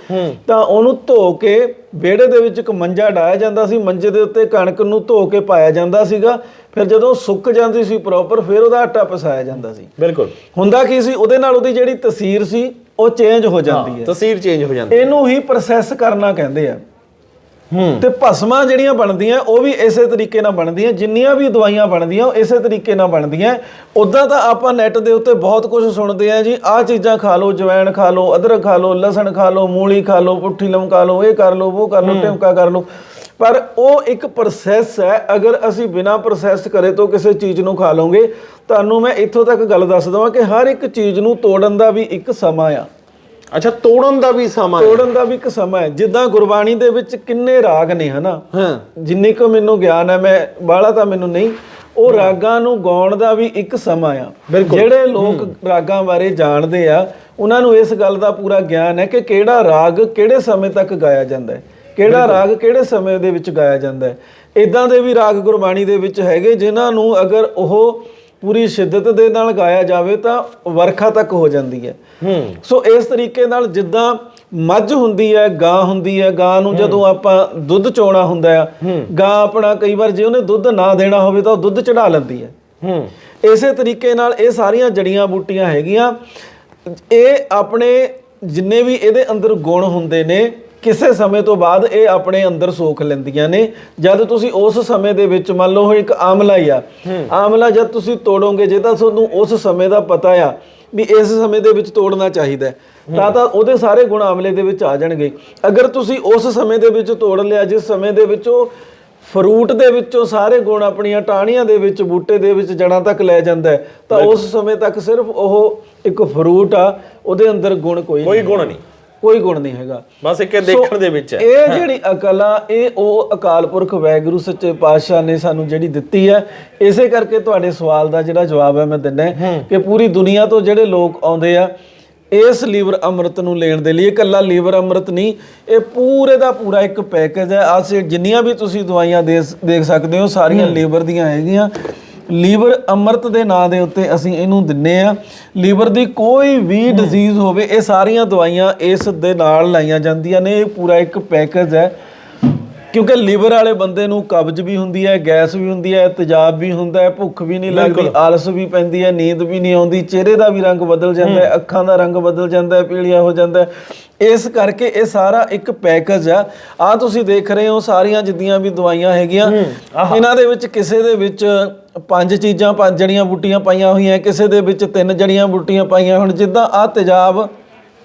ਤਾਂ ਉਹਨੂੰ ਧੋ ਕੇ ਵਿਹੜੇ ਦੇ ਵਿੱਚ ਇੱਕ ਮੰਜਾ ਡਾਇਆ ਜਾਂਦਾ ਸੀ ਮੰਜੇ ਦੇ ਉੱਤੇ ਕਣਕ ਨੂੰ ਧੋ ਕੇ ਪਾਇਆ ਜਾਂਦਾ ਸੀਗਾ। ਫਿਰ ਜਦੋਂ ਸੁੱਕ ਜਾਂਦੀ ਸੀ ਪ੍ਰੋਪਰ ਫਿਰ ਉਹਦਾ ਆਟਾ ਪਸਾਇਆ ਜਾਂਦਾ ਸੀ। ਬਿਲਕੁਲ। ਹੁੰਦਾ ਕੀ ਸੀ ਉਹਦੇ ਨਾਲ ਉਹਦੀ ਜਿਹੜੀ ਤਸਵੀਰ ਸੀ ਉਹ ਚੇਂਜ ਹੋ ਜਾਂਦੀ ਹੈ ਤਸਵੀਰ ਚੇਂਜ ਹੋ ਜਾਂਦੀ ਇਹਨੂੰ ਹੀ ਪ੍ਰੋਸੈਸ ਕਰਨਾ ਕਹਿੰਦੇ ਆ। ਹੂੰ। ਤੇ ਭਸਮਾਂ ਜਿਹੜੀਆਂ ਬਣਦੀਆਂ ਉਹ ਵੀ ਇਸੇ ਤਰੀਕੇ ਨਾਲ ਬਣਦੀਆਂ ਜਿੰਨੀਆਂ ਵੀ ਦਵਾਈਆਂ ਬਣਦੀਆਂ ਉਹ ਇਸੇ ਤਰੀਕੇ ਨਾਲ ਬਣਦੀਆਂ। ਉਦਾਂ ਤਾਂ ਆਪਾਂ ਨੈਟ ਦੇ ਉੱਤੇ ਬਹੁਤ ਕੁਝ ਸੁਣਦੇ ਆ ਜੀ ਆਹ ਚੀਜ਼ਾਂ ਖਾ ਲਓ ਜਵੈਣ ਖਾ ਲਓ ਅਦਰਕ ਖਾ ਲਓ ਲਸਣ ਖਾ ਲਓ ਮੂਲੀ ਖਾ ਲਓ ਪੁੱਠੀ ਲਮਕਾ ਲਓ ਇਹ ਕਰ ਲਓ ਉਹ ਕਰ ਲਓ ਟਿਮਕਾ ਕਰ ਲਓ। ਪਰ ਉਹ ਇੱਕ ਪ੍ਰੋਸੈਸ ਹੈ ਅਗਰ ਅਸੀਂ ਬਿਨਾ ਪ੍ਰੋਸੈਸ ਕਰੇ ਤੋਂ ਕਿਸੇ ਚੀਜ਼ ਨੂੰ ਖਾ ਲਵਾਂਗੇ ਤੁਹਾਨੂੰ ਮੈਂ ਇੱਥੋਂ ਤੱਕ ਗੱਲ ਦੱਸ ਦਵਾਂ ਕਿ ਹਰ ਇੱਕ ਚੀਜ਼ ਨੂੰ ਤੋੜਨ ਦਾ ਵੀ ਇੱਕ ਸਮਾਂ ਆ। ਅੱਛਾ ਤੋੜਨ ਦਾ ਵੀ ਸਮਾਂ ਹੈ। ਤੋੜਨ ਦਾ ਵੀ ਇੱਕ ਸਮਾਂ ਹੈ। ਜਿੱਦਾਂ ਗੁਰਬਾਣੀ ਦੇ ਵਿੱਚ ਕਿੰਨੇ ਰਾਗ ਨੇ ਹਨਾ? ਹਾਂ। ਜਿੰਨੀ ਕੁ ਮੈਨੂੰ ਗਿਆਨ ਹੈ ਮੈਂ ਬਾਹਲਾ ਤਾਂ ਮੈਨੂੰ ਨਹੀਂ। ਉਹ ਰਾਗਾਂ ਨੂੰ ਗਾਉਣ ਦਾ ਵੀ ਇੱਕ ਸਮਾਂ ਆ। ਜਿਹੜੇ ਲੋਕ ਰਾਗਾਂ ਬਾਰੇ ਜਾਣਦੇ ਆ ਉਹਨਾਂ ਨੂੰ ਇਸ ਗੱਲ ਦਾ ਪੂਰਾ ਗਿਆਨ ਹੈ ਕਿ ਕਿਹੜਾ ਰਾਗ ਕਿਹੜੇ ਸਮੇਂ ਤੱਕ ਗਾਇਆ ਜਾਂਦਾ ਹੈ। ਕਿਹੜਾ ਰਾਗ ਕਿਹੜੇ ਸਮੇਂ ਦੇ ਵਿੱਚ ਗਾਇਆ ਜਾਂਦਾ ਹੈ। ਇਦਾਂ ਦੇ ਵੀ ਰਾਗ ਗੁਰਬਾਣੀ ਦੇ ਵਿੱਚ ਹੈਗੇ ਜਿਨ੍ਹਾਂ ਨੂੰ ਅਗਰ ਉਹ ਪੂਰੀ ਸ਼ਿੱਦਤ ਦੇ ਨਾਲ ਗਾਇਆ ਜਾਵੇ ਤਾਂ ਵਰਖਾ ਤੱਕ ਹੋ ਜਾਂਦੀ ਹੈ। ਹੂੰ। ਸੋ ਇਸ ਤਰੀਕੇ ਨਾਲ ਜਿੱਦਾਂ ਮੱਝ ਹੁੰਦੀ ਹੈ ਗਾਂ ਹੁੰਦੀ ਹੈ ਗਾਂ ਨੂੰ ਜਦੋਂ ਆਪਾਂ ਦੁੱਧ ਚੋਣਾ ਹੁੰਦਾ ਆ ਗਾਂ ਆਪਣਾ ਕਈ ਵਾਰ ਜੇ ਉਹਨੇ ਦੁੱਧ ਨਾ ਦੇਣਾ ਹੋਵੇ ਤਾਂ ਉਹ ਦੁੱਧ ਚੜਾ ਲੈਂਦੀ ਹੈ। ਹੂੰ। ਇਸੇ ਤਰੀਕੇ ਨਾਲ ਇਹ ਸਾਰੀਆਂ ਜੜੀਆਂ ਬੂਟੀਆਂ ਹੈਗੀਆਂ। ਇਹ ਆਪਣੇ ਜਿੰਨੇ ਵੀ ਇਹਦੇ ਅੰਦਰ ਗੁਣ ਹੁੰਦੇ ਨੇ ਕਿਸੇ ਸਮੇਂ ਤੋਂ ਬਾਅਦ ਇਹ ਆਪਣੇ ਅੰਦਰ ਸੋਖ ਲੈਂਦੀਆਂ ਨੇ। ਜਦ ਤੁਸੀਂ ਉਸ ਸਮੇਂ ਦੇ ਵਿੱਚ ਮੰਨ ਲਓ ਇੱਕ ਆਮਲਾ ਹੀ ਆ। ਆਮਲਾ ਜਦ ਤੁਸੀਂ ਤੋੜੋਗੇ ਜੇ ਤਾਂ ਤੁਹਾਨੂੰ ਉਸ ਸਮੇਂ ਦਾ ਪਤਾ ਆ ਵੀ ਇਸ ਸਮੇਂ ਦੇ ਵਿੱਚ ਤੋੜਨਾ ਚਾਹੀਦਾ ਤਾਂ ਤਾਂ ਉਹਦੇ ਸਾਰੇ ਗੁਣ ਆਮਲੇ ਦੇ ਵਿੱਚ ਆ ਜਾਣਗੇ। ਅਗਰ ਤੁਸੀਂ ਉਸ ਸਮੇਂ ਦੇ ਵਿੱਚ ਤੋੜ ਲਿਆ ਜਿਸ ਸਮੇਂ ਦੇ ਵਿੱਚ ਉਹ ਫਰੂਟ ਦੇ ਵਿੱਚੋਂ ਸਾਰੇ ਗੁਣ ਆਪਣੀਆਂ ਟਾਹਣੀਆਂ ਦੇ ਵਿੱਚ ਬੂਟੇ ਦੇ ਵਿੱਚ ਜੜਾਂ ਤੱਕ ਲੈ ਜਾਂਦਾ ਤਾਂ ਉਸ ਸਮੇਂ ਤੱਕ ਸਿਰਫ ਉਹ ਇੱਕ ਫਰੂਟ ਆ ਉਹਦੇ ਅੰਦਰ ਗੁਣ ਕੋਈ ਕੋਈ ਨਹੀਂ। ਗੁਣ ਨਹੀਂ। ਕੋਈ ਗੁਣ ਨਹੀਂ ਹੈਗਾ। ਬਸ ਇੱਕ ਇਹ ਦੇਖਣ ਦੇ ਵਿੱਚ ਹੈ। ਇਹ ਜਿਹੜੀ ਅਕਲ ਆ ਇਹ ਉਹ ਅਕਾਲ ਪੁਰਖ ਵੈਗੁਰੂ ਸੱਚੇ ਪਾਤਸ਼ਾਹ ਨੇ ਸਾਨੂੰ ਜਿਹੜੀ ਦਿੱਤੀ ਹੈ ਇਸੇ ਕਰਕੇ ਤੁਹਾਡੇ ਸਵਾਲ ਦਾ ਜਿਹੜਾ ਜਵਾਬ ਹੈ ਮੈਂ ਦਿੰਦਾ ਕਿ ਪੂਰੀ ਦੁਨੀਆ ਤੋਂ ਜਿਹੜੇ ਲੋਕ ਆਉਂਦੇ ਆ ਇਸ ਲੀਵਰ ਅੰਮ੍ਰਿਤ ਨੂੰ ਲੈਣ ਦੇ ਲਈ ਇਕੱਲਾ ਲੀਵਰ ਅੰਮ੍ਰਿਤ ਨਹੀਂ ਇਹ ਪੂਰੇ ਦਾ ਪੂਰਾ ਇੱਕ ਪੈਕੇਜ ਹੈ। ਆਸੇ ਜਿੰਨੀਆਂ ਵੀ ਤੁਸੀਂ ਦਵਾਈਆਂ ਦੇਖ ਸਕਦੇ ਹੋ ਸਾਰੀਆਂ ਲੀਵਰ ਦੀਆਂ ਹੈਗੀਆਂ। ਲੀਵਰ ਅੰਮ੍ਰਿਤ ਦੇ ਨਾਂ ਦੇ ਉੱਤੇ ਅਸੀਂ ਇਹਨੂੰ ਦਿੰਨੇ ਆ। ਲੀਵਰ ਦੀ ਕੋਈ ਵੀ ਡਿਜ਼ੀਜ਼ ਹੋਵੇ ਇਹ ਸਾਰੀਆਂ ਦਵਾਈਆਂ ਇਸ ਦੇ ਨਾਲ ਲਾਈਆਂ ਜਾਂਦੀਆਂ ਨੇ। ਇਹ ਪੂਰਾ ਇੱਕ ਪੈਕੇਜ ਹੈ। ਕਿਉਂਕਿ ਲੀਵਰ ਵਾਲੇ ਬੰਦੇ ਨੂੰ ਕਬਜ਼ ਵੀ ਹੁੰਦੀ ਹੈ ਗੈਸ ਵੀ ਹੁੰਦੀ ਹੈ ਤੇਜ਼ਾਬ ਵੀ ਹੁੰਦਾ ਹੈ ਭੁੱਖ ਵੀ ਨਹੀਂ ਲੱਗਦੀ ਆਲਸ ਵੀ ਪੈਂਦੀ ਹੈ ਨੀਂਦ ਵੀ ਨਹੀਂ ਆਉਂਦੀ ਚਿਹਰੇ ਦਾ ਵੀ ਰੰਗ ਬਦਲ ਜਾਂਦਾ ਹੈ ਅੱਖਾਂ ਦਾ ਰੰਗ ਬਦਲ ਜਾਂਦਾ ਹੈ ਪੀਲੀਆ ਹੋ ਜਾਂਦਾ ਹੈ। ਇਸ ਕਰਕੇ ਇਹ ਸਾਰਾ ਇੱਕ ਪੈਕੇਜ ਆ। ਆ ਤੁਸੀਂ ਦੇਖ ਰਹੇ ਹੋ ਸਾਰੀਆਂ ਜਿੱਦੀਆਂ ਵੀ ਦਵਾਈਆਂ ਹੈਗੀਆਂ। ਇਹਨਾਂ ਦੇ ਵਿੱਚ ਕਿਸੇ ਦੇ ਵਿੱਚ ਪੰਜ ਚੀਜ਼ਾਂ ਪੰਜ ਜੜੀਆਂ ਬੂਟੀਆਂ ਪਾਈਆਂ ਹੋਈਆਂ ਕਿਸੇ ਦੇ ਵਿੱਚ ਤਿੰਨ ਜੜੀਆਂ ਬੂਟੀਆਂ ਪਾਈਆਂ ਹੁਣ ਜਿੱਦਾਂ ਆ ਤੇਜ਼ਾਬ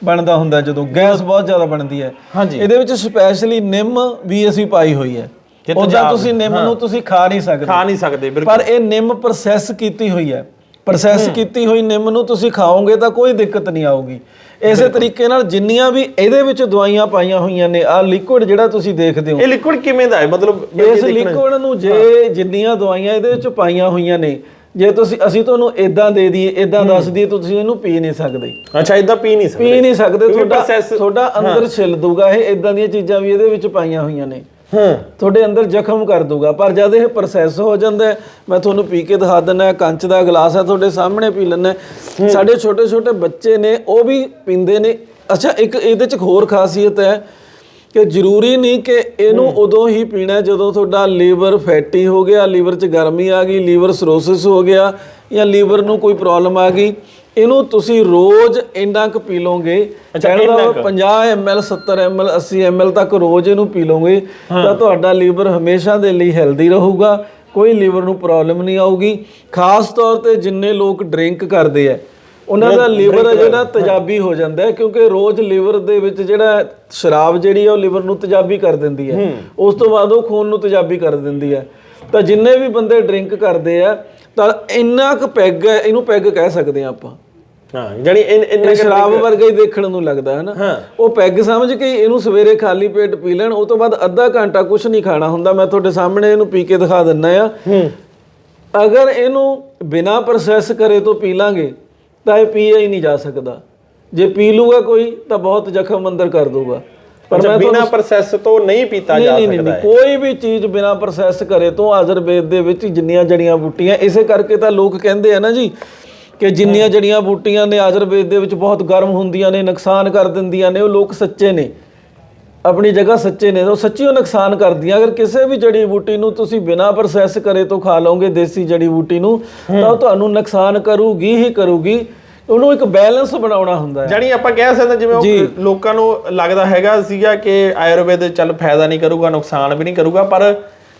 ਬਣਦਾ ਹੁੰਦਾ ਜਦੋਂ ਗੈਸ ਬਹੁਤ ਜ਼ਿਆਦਾ ਬਣਦੀ ਹੈ। ਹਾਂਜੀ। ਇਹਦੇ ਵਿੱਚ ਸਪੈਸ਼ਲੀ ਨਿੰਮ ਵੀ ਅਸੀਂ ਪਾਈ ਹੋਈ ਹੈ। ਤੇਜ਼ਾਬ ਤੁਸੀਂ ਨਿੰਮ ਨੂੰ ਤੁਸੀਂ ਖਾ ਨਹੀਂ ਸਕਦੇ। ਖਾ ਨਹੀਂ ਸਕਦੇ ਬਿਲਕੁਲ। ਪਰ ਇਹ ਨਿੰਮ ਪ੍ਰੋਸੈਸ ਕੀਤੀ ਹੋਈ ਹੈ। ਪ੍ਰੋਸੈਸ ਕੀਤੀ ਹੋਈ ਨਿੰਮ ਨੂੰ ਤੁਸੀਂ ਖਾਓਗੇ ਤਾਂ ਕੋਈ ਦਿੱਕਤ ਨਹੀਂ ਆਊਗੀ। ਇਸੇ ਤਰੀਕੇ ਨਾਲ ਜਿੰਨੀਆਂ ਵੀ ਇਹਦੇ ਵਿੱਚ ਦਵਾਈਆਂ ਪਾਈਆਂ ਹੋਈਆਂ ਨੇ ਆ ਲਿਕੁਇਡ ਜਿਹੜਾ ਤੁਸੀਂ ਦੇਖਦੇ ਹੋ। ਇਹ ਲਿਕੁਇਡ ਕਿਵੇਂ ਦਾ ਹੈ? ਮਤਲਬ ਇਸ ਲਿਕੁਇਡ ਨੂੰ ਜੇ ਜਿੰਨੀਆਂ ਦਵਾਈਆਂ ਇਹਦੇ ਵਿੱਚ ਪਾਈਆਂ ਹੋਈਆਂ ਨੇ ਜੇ ਤੁਸੀਂ ਅਸੀਂ ਤੁਹਾਨੂੰ ਇਦਾਂ ਦੇ ਦਈਏ ਇਦਾਂ ਦੱਸ ਦਈਏ ਤੁਸੀਂ ਇਹਨੂੰ ਪੀ ਨਹੀਂ ਸਕਦੇ। ਅੱਛਾ ਇਦਾਂ ਪੀ ਨਹੀਂ ਸਕਦੇ। ਪੀ ਨਹੀਂ ਸਕਦੇ ਤੁਹਾਡਾ ਤੁਹਾਡਾ ਅੰਦਰ ਛਿੱਲ ਦੂਗਾ ਇਹ ਇਦਾਂ ਦੀਆਂ ਚੀਜ਼ਾਂ ਵੀ ਇਹਦੇ ਵਿੱਚ ਪਾਈਆਂ ਹੋਈਆਂ ਨੇ। ਹਾਂ। ਤੁਹਾਡੇ ਅੰਦਰ ਜ਼ਖਮ ਕਰ ਦੂਗਾ ਪਰ ਜਦ ਇਹ ਪ੍ਰੋਸੈਸ ਹੋ ਜਾਂਦਾ ਮੈਂ ਤੁਹਾਨੂੰ ਪੀ ਕੇ ਦਿਖਾ ਦਿੰਦਾ ਕੰਚ ਦਾ ਗਲਾਸ ਹੈ ਤੁਹਾਡੇ ਸਾਹਮਣੇ ਪੀ ਲੈਣਾ ਸਾਡੇ ਛੋਟੇ ਛੋਟੇ ਬੱਚੇ ਨੇ ਉਹ ਵੀ ਪੀਂਦੇ ਨੇ। ਅੱਛਾ ਇੱਕ ਇਹਦੇ ਚ ਹੋਰ ਖਾਸੀਅਤ ਹੈ ਕਿ ਜ਼ਰੂਰੀ ਨਹੀਂ ਕਿ ਇਹਨੂੰ ਉਦੋਂ ਹੀ ਪੀਣਾ ਜਦੋਂ ਤੁਹਾਡਾ ਲੀਵਰ ਫੈਟੀ ਹੋ ਗਿਆ ਲੀਵਰ 'ਚ ਗਰਮੀ ਆ ਗਈ ਲੀਵਰ ਸਰੋਸਿਸ ਹੋ ਗਿਆ ਜਾਂ ਲੀਵਰ ਨੂੰ ਕੋਈ ਪ੍ਰੋਬਲਮ ਆ ਗਈ ਇਹਨੂੰ ਤੁਸੀਂ ਰੋਜ਼ ਇੰਨਾ ਕੁ ਪੀ ਲਓਗੇ। ਕਹਿੰਦਾ 50 ml 70 ml 80 ml ਤੱਕ ਰੋਜ਼ ਇਹਨੂੰ ਪੀ ਲਓਗੇ ਤਾਂ ਤੁਹਾਡਾ ਲੀਵਰ ਹਮੇਸ਼ਾ ਦੇ ਲਈ ਹੈਲਦੀ ਰਹੂਗਾ ਕੋਈ ਲੀਵਰ ਨੂੰ ਪ੍ਰੋਬਲਮ ਨਹੀਂ ਆਊਗੀ। ਖਾਸ ਤੌਰ ਤੇ ਜਿੰਨੇ ਲੋਕ ਡਰਿੰਕ ਕਰਦੇ ਆ ਉਹਨਾਂ ਦਾ ਲੀਵਰ ਜਿਹੜਾ ਤੇਜ਼ਾਬੀ ਹੋ ਜਾਂਦਾ ਹੈ ਕਿਉਂਕਿ ਰੋਜ਼ ਲੀਵਰ ਦੇ ਵਿੱਚ ਜਿਹੜਾ ਸ਼ਰਾਬ ਜਿਹੜੀ ਹੈ ਉਹ ਲੀਵਰ ਨੂੰ ਤੇਜ਼ਾਬੀ ਕਰ ਦਿੰਦੀ ਹੈ। ਉਸ ਤੋਂ ਬਾਅਦ ਉਹ ਖੂਨ ਨੂੰ ਤੇਜ਼ਾਬੀ ਕਰ ਦਿੰਦੀ ਹੈ। ਤਾਂ ਜਿੰਨੇ ਵੀ ਬੰਦੇ ਡਰਿੰਕ ਕਰਦੇ ਆ ਤਾਂ ਇੰਨਾ ਕੁ ਪੈਗ ਹੈ ਇਹਨੂੰ ਪੈਗ ਕਹਿ ਸਕਦੇ ਆ ਆਪਾਂ। ਹਾਂ ਜਾਨੀ ਇੰਨਾ ਸ਼ਰਾਬ ਵਰਗਾ ਹੀ ਦੇਖਣ ਨੂੰ ਲੱਗਦਾ ਹੈ ਨਾ? ਉਹ ਪੈਗ ਸਮਝ ਕੇ ਇਹਨੂੰ ਸਵੇਰੇ ਖਾਲੀ ਪੇਟ ਪੀ ਲੈਣ ਉਹ ਤੋਂ ਬਾਅਦ ਅੱਧਾ ਘੰਟਾ ਕੁਝ ਨਹੀਂ ਖਾਣਾ ਹੁੰਦਾ। ਮੈਂ ਤੁਹਾਡੇ ਸਾਹਮਣੇ ਇਹਨੂੰ ਪੀ ਕੇ ਦਿਖਾ ਦਿੰਨਾ ਆ। ਅਗਰ ਇਹਨੂੰ ਬਿਨਾ ਪ੍ਰੋਸੈਸ ਕਰੇ ਤੋਂ ਪੀ ਲਾਂਗੇ ਤਾਂ ਇਹ ਪੀਆ ਹੀ ਨਹੀਂ ਜਾ ਸਕਦਾ। ਜੇ ਪੀ ਲੂਗਾ ਕੋਈ ਤਾਂ ਬਹੁਤ ਜ਼ਖਮ ਅੰਦਰ ਕਰ ਦੂਗਾ। ਪਰ ਅੱਛਾ ਬਿਨਾ ਪ੍ਰੋਸੈਸ ਤੋਂ ਨਹੀਂ ਪੀਤਾ ਜਾ ਨਹੀਂ ਕੋਈ ਵੀ ਚੀਜ਼ ਬਿਨਾ ਪ੍ਰੋਸੈਸ ਕਰੇ ਤੋਂ ਆਯੁਰਵੇਦ ਦੇ ਵਿੱਚ ਜਿੰਨੀਆਂ ਜੜੀਆਂ ਬੂਟੀਆਂ ਇਸੇ ਕਰਕੇ ਤਾਂ ਲੋਕ ਕਹਿੰਦੇ ਆ ਨਾ ਜੀ ਕਿ ਜਿੰਨੀਆਂ ਜੜੀਆਂ ਬੂਟੀਆਂ ਨੇ ਆਯੁਰਵੇਦ ਦੇ ਵਿੱਚ ਬਹੁਤ ਗਰਮ ਹੁੰਦੀਆਂ ਨੇ ਨੁਕਸਾਨ ਕਰ ਦਿੰਦੀਆਂ ਨੇ ਉਹ ਲੋਕ ਸੱਚੇ ਨੇ। ਆਪਣੀ ਜਗ੍ਹਾ ਸੱਚੇ ਨੇ ਉਹ ਸੱਚੀ ਉਹ ਨੁਕਸਾਨ ਕਰਦੀਆਂ। ਅਗਰ ਕਿਸੇ ਵੀ ਜੜੀ ਬੂਟੀ ਨੂੰ ਤੁਸੀਂ ਬਿਨਾ ਪ੍ਰੋਸੈਸ ਕਰੇ ਤੋਂ ਖਾ ਲਓਗੇ ਦੇਸੀ ਜੜੀ ਬੂਟੀ ਨੂੰ ਤਾਂ ਉਹ ਤੁਹਾਨੂੰ ਨੁਕਸਾਨ ਕਰੂਗੀ ਹੀ ਕਰੂਗੀ। ਉਹਨੂੰ ਇੱਕ ਬੈਲੈਂਸ ਬਣਾਉਣਾ ਹੁੰਦਾ ਹੈ। ਜਾਨੀ ਆਪਾਂ ਕਹਿ ਸਕਦੇ ਹਾਂ ਜਿਵੇਂ ਉਹ ਲੋਕਾਂ ਨੂੰ ਲੱਗਦਾ ਹੈਗਾ ਸੀਗਾ ਕਿ ਆਯੁਰਵੇਦ ਚੱਲ ਫਾਇਦਾ ਨਹੀਂ ਕਰੂਗਾ ਨੁਕਸਾਨ ਵੀ ਨਹੀਂ ਕਰੂਗਾ ਪਰ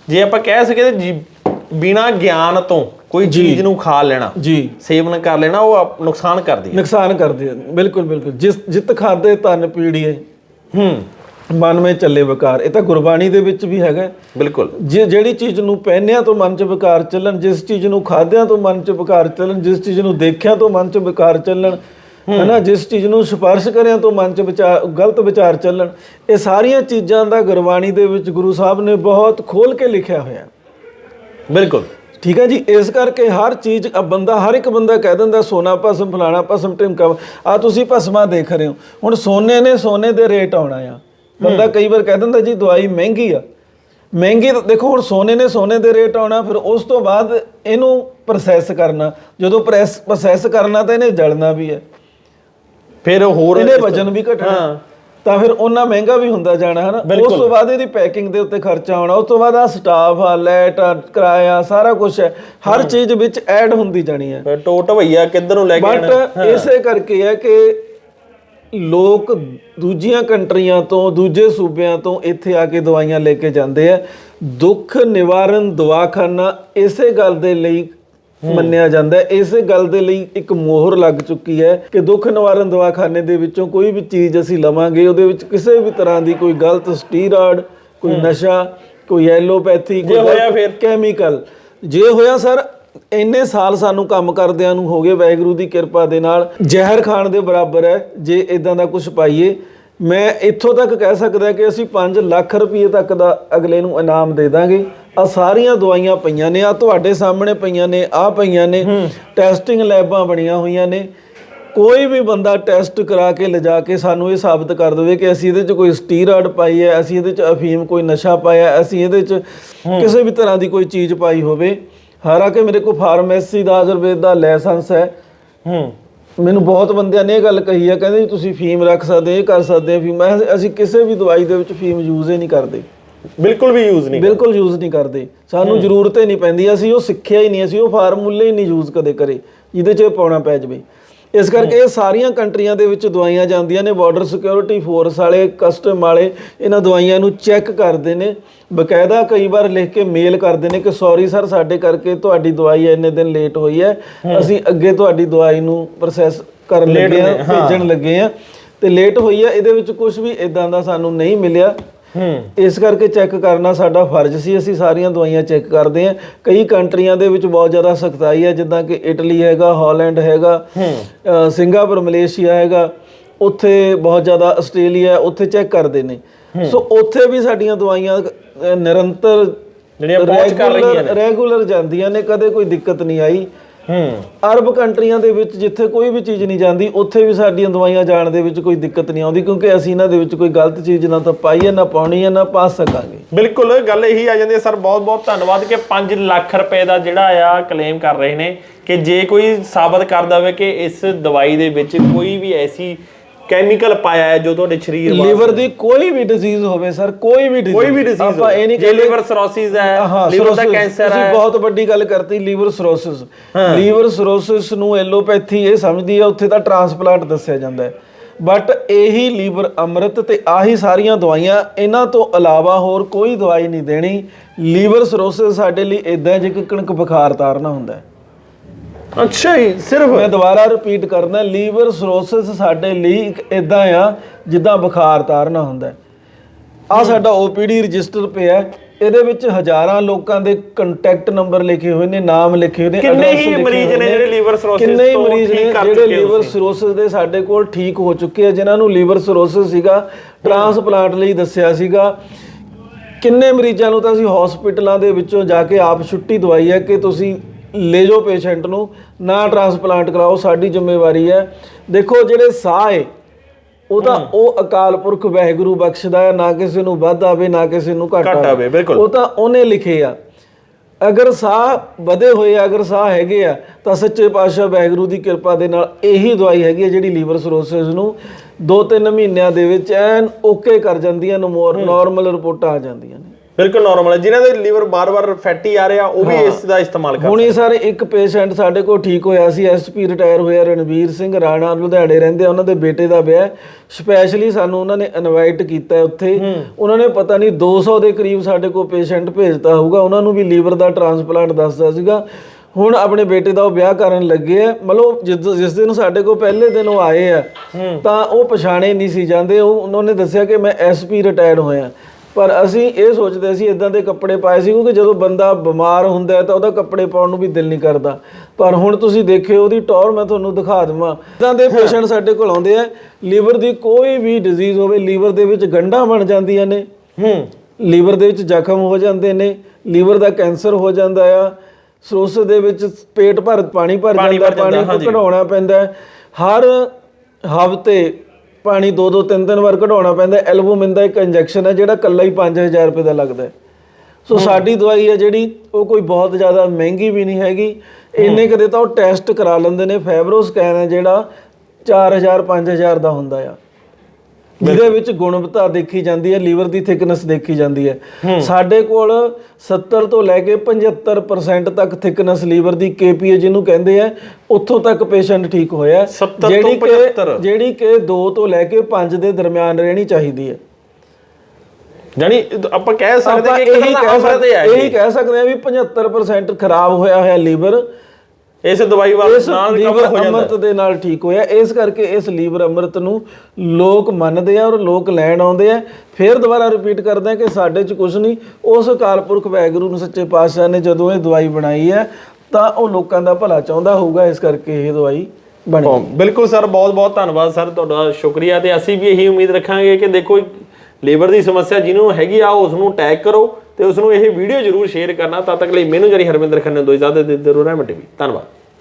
ਜੇ ਆਪਾਂ ਕਹਿ ਸਕੀਏ ਤੇ ਬਿਨਾ ਗਿਆਨ ਤੋਂ ਕੋਈ ਚੀਜ਼ ਨੂੰ ਖਾ ਲੈਣਾ ਜੀ। ਸੇਵਨ ਕਰ ਲੈਣਾ ਉਹ ਨੁਕਸਾਨ ਕਰਦੀ ਹੈ। ਨੁਕਸਾਨ ਕਰਦੇ ਆ ਬਿਲਕੁਲ ਬਿਲਕੁਲ। ਜਿਸ ਜਿਤ ਖਾਦੇ ਧਨ ਪੀੜੀਏ। ਹੂੰ। ਮਨ ਵਿੱਚ ਚੱਲੇ ਵਿਕਾਰ। ਇਹ ਤਾਂ ਗੁਰਬਾਣੀ ਦੇ ਵਿੱਚ ਵੀ ਹੈਗਾ। ਬਿਲਕੁਲ। ਜੇ ਜਿਹੜੀ ਚੀਜ਼ ਨੂੰ ਪਹਿਨਿਆਂ ਤੋਂ ਮਨ 'ਚ ਵਿਕਾਰ ਚੱਲਣ ਜਿਸ ਚੀਜ਼ ਨੂੰ ਖਾਦਿਆਂ ਤੋਂ ਮਨ 'ਚ ਵਿਕਾਰ ਚੱਲਣ ਜਿਸ ਚੀਜ਼ ਨੂੰ ਦੇਖਿਆਂ ਤੋਂ ਮਨ 'ਚ ਵਿਕਾਰ ਚੱਲਣ ਹੈਨਾ ਜਿਸ ਚੀਜ਼ ਨੂੰ ਸਪਰਸ਼ ਕਰਿਆਂ ਤੋਂ ਮਨ 'ਚ ਵਿਚਾਰ ਗਲਤ ਵਿਚਾਰ ਚੱਲਣ ਇਹ ਸਾਰੀਆਂ ਚੀਜ਼ਾਂ ਦਾ ਗੁਰਬਾਣੀ ਦੇ ਵਿੱਚ ਗੁਰੂ ਸਾਹਿਬ ਨੇ ਬਹੁਤ ਖੋਲ ਕੇ ਲਿਖਿਆ ਹੋਇਆ। ਬਿਲਕੁਲ। ਠੀਕ ਹੈ ਜੀ ਇਸ ਕਰਕੇ ਹਰ ਚੀਜ਼ ਅ ਬੰਦਾ ਹਰ ਇੱਕ ਬੰਦਾ ਕਹਿ ਦਿੰਦਾ ਸੋਨਾ ਭਸਮ ਫਲਾਣਾ ਭਸਮ ਟਿਮਕਾ ਆ ਤੁਸੀਂ ਭਸਮਾ ਦੇਖ ਰਹੇ ਹੋ। ਹੁਣ ਸੋਨੇ ਨੇ ਸੋਨੇ ਦੇ ਰੇਟ ਆਉਣਾ ਆ। ਬੰਦਾ ਕਈ ਵਾਰ ਕਹਿ ਦਿੰਦਾ ਜੀ ਦਵਾਈ ਮਹਿੰਗੀ ਆ। ਮਹਿੰਗੀ ਤਾਂ ਦੇਖੋ ਹੁਣ ਸੋਨੇ ਨੇ ਸੋਨੇ ਦੇ ਰੇਟ ਆਉਣਾ ਫਿਰ ਉਸ ਤੋਂ ਬਾਅਦ ਇਹਨੂੰ ਪ੍ਰੋਸੈਸ ਕਰਨਾ। ਜਦੋਂ ਪ੍ਰੈਸ ਪ੍ਰੋਸੈਸ ਕਰਨਾ ਤਾਂ ਇਹਨੇ ਜਲਣਾ ਵੀ ਹੈ। ਫਿਰ ਹੋਰ ਇਹਨੇ ਵਜਨ ਵੀ ਘਟਣਾ। ਤਾਂ ਫਿਰ ਉਹਨਾਂ ਮਹਿੰਗਾ ਵੀ ਹੁੰਦਾ ਜਾਣਾ ਹੈ ਨਾ ਉਸ ਤੋਂ ਬਾਅਦ ਇਹਦੀ ਪੈਕਿੰਗ ਦੇ ਉੱਤੇ ਖਰਚਾ ਆਉਣਾ ਉਸ ਤੋਂ ਬਾਅਦ ਆ ਸਟਾਫ ਆ ਲੈਟ ਆ ਕਿਰਾਇਆ ਸਾਰਾ ਕੁਝ ਹੈ। ਹਰ ਚੀਜ਼ ਵਿੱਚ ਐਡ ਹੁੰਦੀ ਜਾਣੀ ਹੈ। ਟੋਟ ਭਈਆ ਕਿੱਧਰ ਨੂੰ ਲੈ ਕੇ ਬਟ ਇਸੇ ਕਰਕੇ ਹੈ ਕਿ ਲੋਕ ਦੂਜੀਆਂ ਕੰਟਰੀਆਂ ਤੋਂ ਦੂਜੇ ਸੂਬਿਆਂ ਤੋਂ ਇੱਥੇ ਆ ਕੇ ਦਵਾਈਆਂ ਲੈ ਕੇ ਜਾਂਦੇ ਆ। ਦੁੱਖ ਨਿਵਾਰਨ ਦਵਾਖਾਨਾ ਇਸੇ ਗੱਲ ਦੇ ਲਈ ਮੰਨਿਆ ਜਾਂਦਾ ਹੈ। ਇਸੇ ਗੱਲ ਦੇ ਲਈ ਇੱਕ ਮੋਹਰ ਲੱਗ ਚੁੱਕੀ ਹੈ ਕਿ ਦੁੱਖ ਨਿਵਾਰਨ ਦਵਾਖਾਨੇ ਦੇ ਵਿੱਚੋਂ ਕੋਈ ਵੀ ਚੀਜ਼ ਅਸੀਂ ਲਵਾਂਗੇ ਉਹਦੇ ਵਿੱਚ ਕਿਸੇ ਵੀ ਤਰ੍ਹਾਂ ਦੀ ਕੋਈ ਗਲਤ ਸਟੀਰੋਇਡ ਕੋਈ ਨਸ਼ਾ ਕੋਈ ਐਲੋਪੈਥੀ ਕੋਈ ਹੋਇਆ ਫਿਰ? ਕੈਮੀਕਲ। ਜੇ ਹੋਇਆ ਸਰ ਇੰਨੇ ਸਾਲ ਸਾਨੂੰ ਕੰਮ ਕਰਦਿਆਂ ਨੂੰ ਹੋ ਗਏ ਵਾਹਿਗੁਰੂ ਦੀ ਕਿਰਪਾ ਦੇ ਨਾਲ। ਜ਼ਹਿਰ ਖਾਣ ਦੇ ਬਰਾਬਰ ਹੈ ਜੇ ਇਦਾਂ ਦਾ ਕੁਝ ਪਾਈਏ। ਮੈਂ ਇੱਥੋਂ ਤੱਕ ਕਹਿ ਸਕਦਾ ਕਿ ਅਸੀਂ 5 ਲੱਖ ਰੁਪਏ ਤੱਕ ਦਾ ਅਗਲੇ ਨੂੰ ਇਨਾਮ ਦੇ ਦਾਂਗੇ। ਆ ਸਾਰੀਆਂ ਦਵਾਈਆਂ ਪਈਆਂ ਨੇ ਆ ਤੁਹਾਡੇ ਸਾਹਮਣੇ ਪਈਆਂ ਨੇ ਆ ਪਈਆਂ ਨੇ। ਟੈਸਟਿੰਗ ਲੈਬਾਂ ਬਣੀਆਂ ਹੋਈਆਂ ਨੇ। ਕੋਈ ਵੀ ਬੰਦਾ ਟੈਸਟ ਕਰਾ ਕੇ ਲਿਜਾ ਕੇ ਸਾਨੂੰ ਇਹ ਸਾਬਤ ਕਰ ਦੇਵੇ ਕਿ ਅਸੀਂ ਇਹਦੇ 'ਚ ਕੋਈ ਸਟੀਰੋਇਡ ਪਾਈ ਹੈ ਅਸੀਂ ਇਹਦੇ 'ਚ ਅਫੀਮ ਕੋਈ ਨਸ਼ਾ ਪਾਇਆ ਅਸੀਂ ਇਹਦੇ 'ਚ ਕਿਸੇ ਵੀ ਤਰ੍ਹਾਂ ਦੀ ਕੋਈ ਚੀਜ਼ ਪਾਈ ਹੋਵੇ। ਹਾਲਾਂਕਿ ਮੇਰੇ ਕੋਲ ਫਾਰਮੇਸੀ ਦਾ ਆਯੁਰਵੇਦ ਦਾ ਲਾਇਸੈਂਸ ਹੈ। ਹੂੰ। ਮੈਨੂੰ ਬਹੁਤ ਬੰਦਿਆਂ ਨੇ ਇਹ ਗੱਲ ਕਹੀ ਹੈ ਕਹਿੰਦੇ ਤੁਸੀਂ ਫੀਮ ਰੱਖ ਸਕਦੇ ਇਹ ਕਰ ਸਕਦੇ ਫੀਮ। ਮੈਂ ਅਸੀਂ ਕਿਸੇ ਵੀ ਦਵਾਈ ਦੇ ਵਿੱਚ ਫੀਮ ਯੂਜ਼ ਹੀ ਨਹੀਂ ਕਰਦੇ। ਬਿਲਕੁਲ ਵੀ ਯੂਜ਼ ਨਹੀਂ ਬਿਲਕੁਲ ਯੂਜ਼ ਨਹੀਂ ਕਰਦੇ। ਸਾਨੂੰ ਜ਼ਰੂਰਤ ਹੀ ਨਹੀਂ ਪੈਂਦੀ ਅਸੀਂ ਉਹ ਸਿੱਖਿਆ ਹੀ ਨਹੀਂ ਅਸੀਂ ਉਹ ਫਾਰਮੂਲੇ ਹੀ ਨਹੀਂ ਯੂਜ਼ ਕਦੇ ਕਰੇ ਜਿਹਦੇ 'ਚ ਪਾਉਣਾ ਪੈ ਜਾਵੇ। ਇਸ ਕਰਕੇ ਇਹ ਸਾਰੀਆਂ ਕੰਟਰੀਆਂ ਦੇ ਵਿੱਚ ਦਵਾਈਆਂ ਜਾਂਦੀਆਂ ਨੇ ਬਾਰਡਰ ਸਿਕਿਉਰਿਟੀ ਫੋਰਸ ਵਾਲੇ ਕਸਟਮ ਵਾਲੇ ਇਹਨਾਂ ਦਵਾਈਆਂ ਨੂੰ ਚੈੱਕ ਕਰਦੇ ਨੇ। ਬਕਾਇਦਾ ਕਈ ਵਾਰ ਲਿਖ ਕੇ ਮੇਲ ਕਰਦੇ ਨੇ ਕਿ ਸੌਰੀ ਸਰ ਸਾਡੇ ਕਰਕੇ ਤੁਹਾਡੀ ਦਵਾਈ ਇੰਨੇ ਦਿਨ ਲੇਟ ਹੋਈ ਹੈ। ਅਸੀਂ ਅੱਗੇ ਤੁਹਾਡੀ ਦਵਾਈ ਨੂੰ ਪ੍ਰੋਸੈਸ ਕਰਨ ਲੱਗੇ ਆ ਭੇਜਣ ਲੱਗੇ ਆ ਤੇ ਲੇਟ ਹੋਈ ਹੈ ਇਹਦੇ ਵਿੱਚ ਕੁਝ ਵੀ ਇਦਾਂ ਦਾ ਸਾਨੂੰ ਨਹੀਂ ਮਿਲਿਆ। ਇਸ ਕਰਕੇ ਚੈੱਕ ਕਰਨਾ ਸਾਡਾ ਫਰਜ਼ ਸੀ ਅਸੀਂ ਸਾਰੀਆਂ ਦਵਾਈਆਂ ਚੈੱਕ ਕਰਦੇ ਹਾਂ। ਕਈ ਕੰਟਰੀਆਂ ਦੇ ਵਿੱਚ ਬਹੁਤ ਜ਼ਿਆਦਾ ਸਖਤਾਈ ਹੈ ਜਿੱਦਾਂ ਕਿ ਇਟਲੀ ਹੈਗਾ ਹਾਲੈਂਡ ਹੈਗਾ ਸਿੰਗਾਪੁਰ ਮਲੇਸ਼ੀਆ ਹੈਗਾ ਉੱਥੇ ਬਹੁਤ ਜ਼ਿਆਦਾ ਆਸਟ੍ਰੇਲੀਆ ਉੱਥੇ ਚੈੱਕ ਕਰਦੇ ਨੇ। ਸੋ ਉੱਥੇ ਵੀ ਸਾਡੀਆਂ ਦਵਾਈਆਂ ਨਿਰੰਤਰ ਜਿਹੜੀਆਂ ਪਹੁੰਚ ਕਰ ਰਹੀਆਂ ਨੇ। ਰੈਗੂਲਰ ਜਾਂਦੀਆਂ ਨੇ ਕਦੇ ਕੋਈ ਦਿੱਕਤ ਨਹੀਂ ਆਈ। ਹੂੰ। ਅਰਬ ਕੰਟਰੀਆਂ ਦੇ ਵਿੱਚ ਜਿੱਥੇ ਕੋਈ ਵੀ ਚੀਜ਼ ਨਹੀਂ ਜਾਂਦੀ ਉੱਥੇ ਵੀ ਸਾਡੀਆਂ ਦਵਾਈਆਂ ਜਾਣ ਦੇ ਵਿੱਚ ਕੋਈ ਦਿੱਕਤ ਨਹੀਂ ਆਉਂਦੀ ਕਿਉਂਕਿ ਅਸੀਂ ਇਹਨਾਂ ਦੇ ਵਿੱਚ ਕੋਈ ਗਲਤ ਚੀਜ਼ ਨਾ ਤਾਂ ਪਾਈ ਹੈ ਨਾ ਪਾਉਣੀ ਹੈ ਨਾ ਪਾ ਸਕਾਂਗੇ। ਬਿਲਕੁਲ ਗੱਲ ਇਹੀ ਆ ਜਾਂਦੀ ਹੈ ਸਰ ਬਹੁਤ ਬਹੁਤ ਧੰਨਵਾਦ ਕਿ 5 ਲੱਖ ਰੁਪਏ ਦਾ ਜਿਹੜਾ ਆ ਕਲੇਮ ਕਰ ਰਹੇ ਨੇ ਕਿ ਜੇ ਕੋਈ ਸਾਬਤ ਕਰ ਦਵੇ ਕਿ ਇਸ ਦਵਾਈ ਦੇ ਵਿੱਚ ਕੋਈ ਵੀ ਐਸੀ ਕੈਮੀਕਲ ਪਾਇਆ ਹੈ ਜੋ ਤੁਹਾਡੇ ਸਰੀਰ ਵਾਸਤੇ ਲੀਵਰ ਦੀ ਕੋਈ ਵੀ ਡਿਜ਼ੀਜ਼ ਹੋਵੇ ਸਰ ਕੋਈ ਵੀ ਕੋਈ ਵੀ ਡਿਜ਼ੀਜ਼ ਆਪਾਂ ਇਹ ਨਹੀਂ ਜੇ ਲਿਵਰ ਸਰੋਸਿਸ ਹੈ ਲਿਵਰ ਦਾ ਕੈਂਸਰ ਤੁਸੀਂ ਹੈ। ਬਹੁਤ ਵੱਡੀ ਗੱਲ ਕਰਤੀ ਲੀਵਰ ਸਰੋਸਿਸ ਲੀਵਰ ਸਰੋਸਿਸ ਨੂੰ ਐਲੋਪੈਥੀ ਇਹ ਸਮਝਦੀ ਹੈ ਉੱਥੇ ਤਾਂ ਟ੍ਰਾਂਸਪਲਾਂਟ ਦੱਸਿਆ ਜਾਂਦਾ ਹੈ। ਬਟ ਇਹੀ ਲੀਵਰ ਅੰਮ੍ਰਿਤ ਤੇ ਆਹੀ ਸਾਰੀਆਂ ਦਵਾਈਆਂ ਇਹਨਾਂ ਤੋਂ ਇਲਾਵਾ ਹੋਰ ਕੋਈ ਦਵਾਈ ਨਹੀਂ ਦੇਣੀ। ਲੀਵਰ ਸਰੋਸਿਸ ਸਾਡੇ ਲਈ ਇਦਾਂ ਜਿਵੇਂ ਕਣਕ ਬੁਖਾਰ ਤਾਰਨਾ ਹੁੰਦਾ ਹੈ। ਅੱਛਾ ਜੀ ਸਿਰਫ ਮੈਂ ਦੁਬਾਰਾ ਰਿਪੀਟ ਕਰਦਾ ਲੀਵਰ ਸਰੋਸਿਸ ਸਾਡੇ ਲਈ ਇੱਕ ਇਦਾਂ ਆ ਜਿੱਦਾਂ ਬੁਖਾਰ ਤਾਰਨਾ ਹੁੰਦਾ ਆ ਸਾਡਾ OPD ਰਜਿਸਟਰ ਪਿਆ। ਇਹਦੇ ਵਿੱਚ ਹਜ਼ਾਰਾਂ ਲੋਕਾਂ ਦੇ ਕੰਟੈਕਟ ਨੰਬਰ ਲਿਖੇ ਹੋਏ ਨੇ ਨਾਮ ਲਿਖੇ ਹੋਏ ਨੇ ਕਿੰਨੇ ਹੀ ਮਰੀਜ਼ ਨੇ ਜਿਹੜੇ liver cirrhosis ਕਿੰਨੇ ਹੀ ਮਰੀਜ਼ ਨੇ ਜਿਹੜੇ ਲੀਵਰ? ਸਰੋਸਿਸ ਦੇ ਸਾਡੇ ਕੋਲ ਠੀਕ ਹੋ ਚੁੱਕੇ ਆ ਜਿਨ੍ਹਾਂ ਨੂੰ ਲੀਵਰ ਸਰੋਸਿਸ ਸੀਗਾ ਟ੍ਰਾਂਸਪਲਾਂਟ ਲਈ ਦੱਸਿਆ ਸੀਗਾ ਕਿੰਨੇ ਮਰੀਜ਼ਾਂ ਨੂੰ ਤਾਂ ਅਸੀਂ ਹਸਪੀਟਲਾਂ ਦੇ ਵਿੱਚੋਂ ਜਾ ਕੇ ਆਪ ਛੁੱਟੀ ਦਵਾਈ ਹੈ ਕਿ ਤੁਸੀਂ ਲੈ ਜਾਓ ਪੇਸ਼ੈਂਟ ਨੂੰ ਨਾ ਟ੍ਰਾਂਸਪਲਾਂਟ ਕਰਾਓ ਸਾਡੀ ਜ਼ਿੰਮੇਵਾਰੀ ਹੈ। ਦੇਖੋ ਜਿਹੜੇ ਸਾਹ ਹੈ ਉਹ ਤਾਂ ਉਹ ਅਕਾਲ ਪੁਰਖ ਵਾਹਿਗੁਰੂ ਬਖਸ਼ਦਾ ਹੈ ਨਾ ਕਿਸੇ ਨੂੰ ਵੱਧ ਆਵੇ ਨਾ ਕਿਸੇ ਨੂੰ ਘੱਟ ਘੱਟ ਆਵੇ, ਬਿਲਕੁਲ। ਉਹ ਤਾਂ ਉਹਨੇ ਲਿਖੇ ਆ। ਅਗਰ ਸਾਹ ਵਧੇ ਹੋਏ ਆ ਅਗਰ ਸਾਹ ਹੈਗੇ ਆ ਤਾਂ ਸੱਚੇ ਪਾਤਸ਼ਾਹ ਵਾਹਿਗੁਰੂ ਦੀ ਕਿਰਪਾ ਦੇ ਨਾਲ ਇਹੀ ਦਵਾਈ ਹੈਗੀ ਹੈ ਜਿਹੜੀ ਲੀਵਰ ਸਰੋਸਿਸ ਨੂੰ 2-3 ਮਹੀਨਿਆਂ ਦੇ ਵਿੱਚ ਐਨ ਓਕੇ ਕਰ ਜਾਂਦੀਆਂ ਨਾਰਮਲ ਰਿਪੋਰਟਾਂ ਆ ਜਾਂਦੀਆਂ ਨੇ। ਬਿਲਕੁਲ ਨਾਰਮਲ ਹੈ। ਜਿਨ੍ਹਾਂ ਦੇ ਲੀਵਰ ਬਾਰ-ਬਾਰ ਫੈਟੀ ਆ ਰਿਹਾ ਉਹ ਵੀ ਇਸ ਦਾ ਇਸਤੇਮਾਲ ਕਰ ਹੁਣੀ ਸਰ ਇੱਕ ਪੇਸ਼ੈਂਟ ਸਾਡੇ ਕੋਲ ਠੀਕ ਹੋਇਆ ਸੀ ਐਸਪੀ ਰਿਟਾਇਰ ਹੋਇਆ ਰਣਵੀਰ ਸਿੰਘ ਰਾਣਾ ਲੁਧਿਆਣੇ ਰਹਿੰਦੇ ਉਹਨਾਂ ਦੇ ਬੇਟੇ ਦਾ ਵਿਆਹ ਸਪੈਸ਼ਲੀ ਸਾਨੂੰ ਉਹਨਾਂ ਨੇ ਇਨਵਾਈਟ ਕੀਤਾ ਉੱਥੇ। ਉਹਨਾਂ ਨੇ ਪਤਾ ਨਹੀਂ 200 ਦੇ ਕਰੀਬ ਸਾਡੇ ਕੋਲ ਪੇਸ਼ੈਂਟ ਭੇਜਤਾ ਹੋਊਗਾ। ਉਹਨਾਂ ਨੂੰ ਵੀ ਲੀਵਰ ਦਾ ਟ੍ਰਾਂਸਪਲਾਂਟ ਦੱਸਦਾ ਸੀਗਾ। ਹੁਣ ਆਪਣੇ ਬੇਟੇ ਦਾ ਉਹ ਵਿਆਹ ਕਰਨ ਲੱਗੇ ਆ। ਮਤਲਬ ਜਿਸ ਦਿਨ ਸਾਡੇ ਕੋਲ ਪਹਿਲੇ ਦਿਨ ਉਹ ਆਏ ਆ ਤਾਂ ਉਹ ਪਛਾਣੇ ਨਹੀਂ ਸੀ ਜਾਂਦੇ। ਉਹ ਉਹਨਾਂ ਨੇ ਦੱਸਿਆ ਕਿ ਮੈਂ ਐਸਪੀ ਰਿਟਾਇਰਡ ਹੋਇਆ। ਪਰ ਅਸੀਂ ਇਹ ਸੋਚਦੇ ਸੀ ਇਦਾਂ ਦੇ ਕੱਪੜੇ ਪਾਏ ਸੀ ਕਿਉਂਕਿ ਜਦੋਂ ਬੰਦਾ ਬਿਮਾਰ ਹੁੰਦਾ ਤਾਂ ਉਹਦਾ ਕੱਪੜੇ ਪਾਉਣ ਨੂੰ ਵੀ ਦਿਲ ਨਹੀਂ ਕਰਦਾ ਪਰ ਹੁਣ ਤੁਸੀਂ ਦੇਖਿਓ ਉਹਦੀ ਟੌਰ ਮੈਂ ਤੁਹਾਨੂੰ ਦਿਖਾ ਦਵਾਂ ਇਦਾਂ ਦੇ ਪੇਸ਼ੈਂਟ ਸਾਡੇ ਕੋਲ ਆਉਂਦੇ ਆ ਲੀਵਰ ਦੀ ਕੋਈ ਵੀ ਡਿਜ਼ੀਜ਼ ਹੋਵੇ ਲੀਵਰ ਦੇ ਵਿੱਚ ਗੰਢਾਂ ਬਣ ਜਾਂਦੀਆਂ ਨੇ ਹੂੰ ਲੀਵਰ ਦੇ ਵਿੱਚ ਜ਼ਖਮ ਹੋ ਜਾਂਦੇ ਨੇ ਲੀਵਰ ਦਾ ਕੈਂਸਰ ਹੋ ਜਾਂਦਾ ਆ ਸਰੋਸ ਦੇ ਵਿੱਚ ਪੇਟ ਭਰ ਪਾਣੀ ਭਰ ਜਾਂਦਾ ਪਾਣੀ। ਕਢਾਉਣਾ ਪੈਂਦਾ। ਹਰ ਹਫ਼ਤੇ ਪਾਣੀ ਦੋ ਦੋ ਤਿੰਨ ਤਿੰਨ ਵਾਰ ਕਢਾਉਣਾ ਪੈਂਦਾ ਐਲਬੂਮਿਨ ਦਾ ਇੱਕ ਇੰਜੈਕਸ਼ਨ ਹੈ ਜਿਹੜਾ ਕੱਲਾ ਹੀ 5000 ਰੁਪਏ ਦਾ ਲੱਗਦਾ ਸੋ ਸਾਡੀ ਦਵਾਈ ਹੈ ਜਿਹੜੀ ਉਹ ਕੋਈ ਬਹੁਤ ਜ਼ਿਆਦਾ ਮਹਿੰਗੀ ਵੀ ਨਹੀਂ ਹੈਗੀ। ਇੰਨੇ ਕਦੇ ਤਾਂ ਉਹ ਟੈਸਟ ਕਰਾ ਲੈਂਦੇ ਨੇ ਫੈਬਰੋ ਸਕੈਨ ਹੈ ਜਿਹੜਾ 4000 5000 ਦਾ ਹੁੰਦਾ ਆ। ਜਿਹਦੇ ਵਿੱਚ ਗੁਣਵੱਤਾ ਦੇਖੀ ਜਾਂਦੀ ਹੈ ਲੀਵਰ ਦੀ ਥਿਕਨੈਸ ਦੇਖੀ ਜਾਂਦੀ ਹੈ। ਸਾਡੇ ਕੋਲ 70 ਤੋਂ ਲੈ ਕੇ 75% ਤੱਕ ਥਿਕਨੈਸ ਲੀਵਰ ਦੀ ਕੇਪੀਏ ਜਿਹਨੂੰ ਕਹਿੰਦੇ ਆ ਉੱਥੋਂ ਤੱਕ ਪੇਸ਼ੈਂਟ ਠੀਕ ਹੋਇਆ। ਹੈ। 70 ਤੋਂ ਜਿਹੜੀ ਕਿ 75 ਜਿਹੜੀ ਕਿ 2 ਤੋਂ ਲੈ ਕੇ 5 ਦੇ ਦਰਮਿਆਨ ਰਹਿਣੀ ਚਾਹੀਦੀ ਹੈ। ਜਾਨੀ ਆਪਾਂ ਕਹਿ ਸਕਦੇ ਕਿ ਇਹੀ ਕਹਿ ਸਕਦੇ ਇਹੀ ਕਹਿ ਸਕਦੇ ਆ ਵੀ 75% ਖਰਾਬ ਹੋਇਆ ਹੋਇਆ ਲੀਵਰ। ਇਸ ਦਵਾਈ ਵਾਲ ਇਸ ਨਾਲ ਲੀਵਰ ਕਵਰ ਹੋ ਜਾਂਦਾ ਅੰਮ੍ਰਿਤ ਦੇ ਨਾਲ ਠੀਕ ਹੋਇਆ। ਇਸ ਕਰਕੇ ਇਸ ਲੀਵਰ ਅੰਮ੍ਰਿਤ ਨੂੰ ਲੋਕ ਮੰਨਦੇ ਆ ਔਰ ਲੋਕ ਲੈਣ ਆਉਂਦੇ ਆ। ਫਿਰ ਦੁਬਾਰਾ ਰਿਪੀਟ ਕਰਦੇ ਆ ਕਿ ਸਾਡੇ 'ਚ ਕੁਝ ਨਹੀਂ। ਉਸ ਅਕਾਲ ਪੁਰਖ ਵਾਹਿਗੁਰੂ ਨੂੰ ਸੱਚੇ ਪਾਤਸ਼ਾਹ ਨੇ ਜਦੋਂ ਇਹ ਦਵਾਈ ਬਣਾਈ ਹੈ ਤਾਂ ਉਹ ਲੋਕਾਂ ਦਾ ਭਲਾ ਚਾਹੁੰਦਾ ਹੋਊਗਾ। ਇਸ ਕਰਕੇ ਇਹ ਦਵਾਈ ਬਣੀ। ਬਿਲਕੁਲ ਸਰ ਬਹੁਤ ਬਹੁਤ ਧੰਨਵਾਦ ਸਰ ਤੁਹਾਡਾ ਸ਼ੁਕਰੀਆ। ਤੇ ਅਸੀਂ ਵੀ ਇਹੀ ਉਮੀਦ ਰੱਖਾਂਗੇ ਕਿ ਦੇਖੋ ਲੀਵਰ ਦੀ ਸਮੱਸਿਆ ਜਿਹਨੂੰ ਹੈਗੀ ਆ ਉਸ ਨੂੰ ਟੈਗ ਕਰੋ। ਤੇ ਉਸ ਨੂੰ ਇਹ ਵੀਡੀਓ ਜਰੂਰ ਸ਼ੇਅਰ ਕਰਨਾ। ਤਦ ਤੱਕ ਲਈ ਮੈਨੂੰ ਜਰੀ ਹਰਵਿੰਦਰ ਖੰਨੇ ਦੋ ਇਜਾਜ਼ਤ ਦੇ ਦਿਓ ਰਹਿਮਤ ਵੀ ਧੰਨਵਾਦ।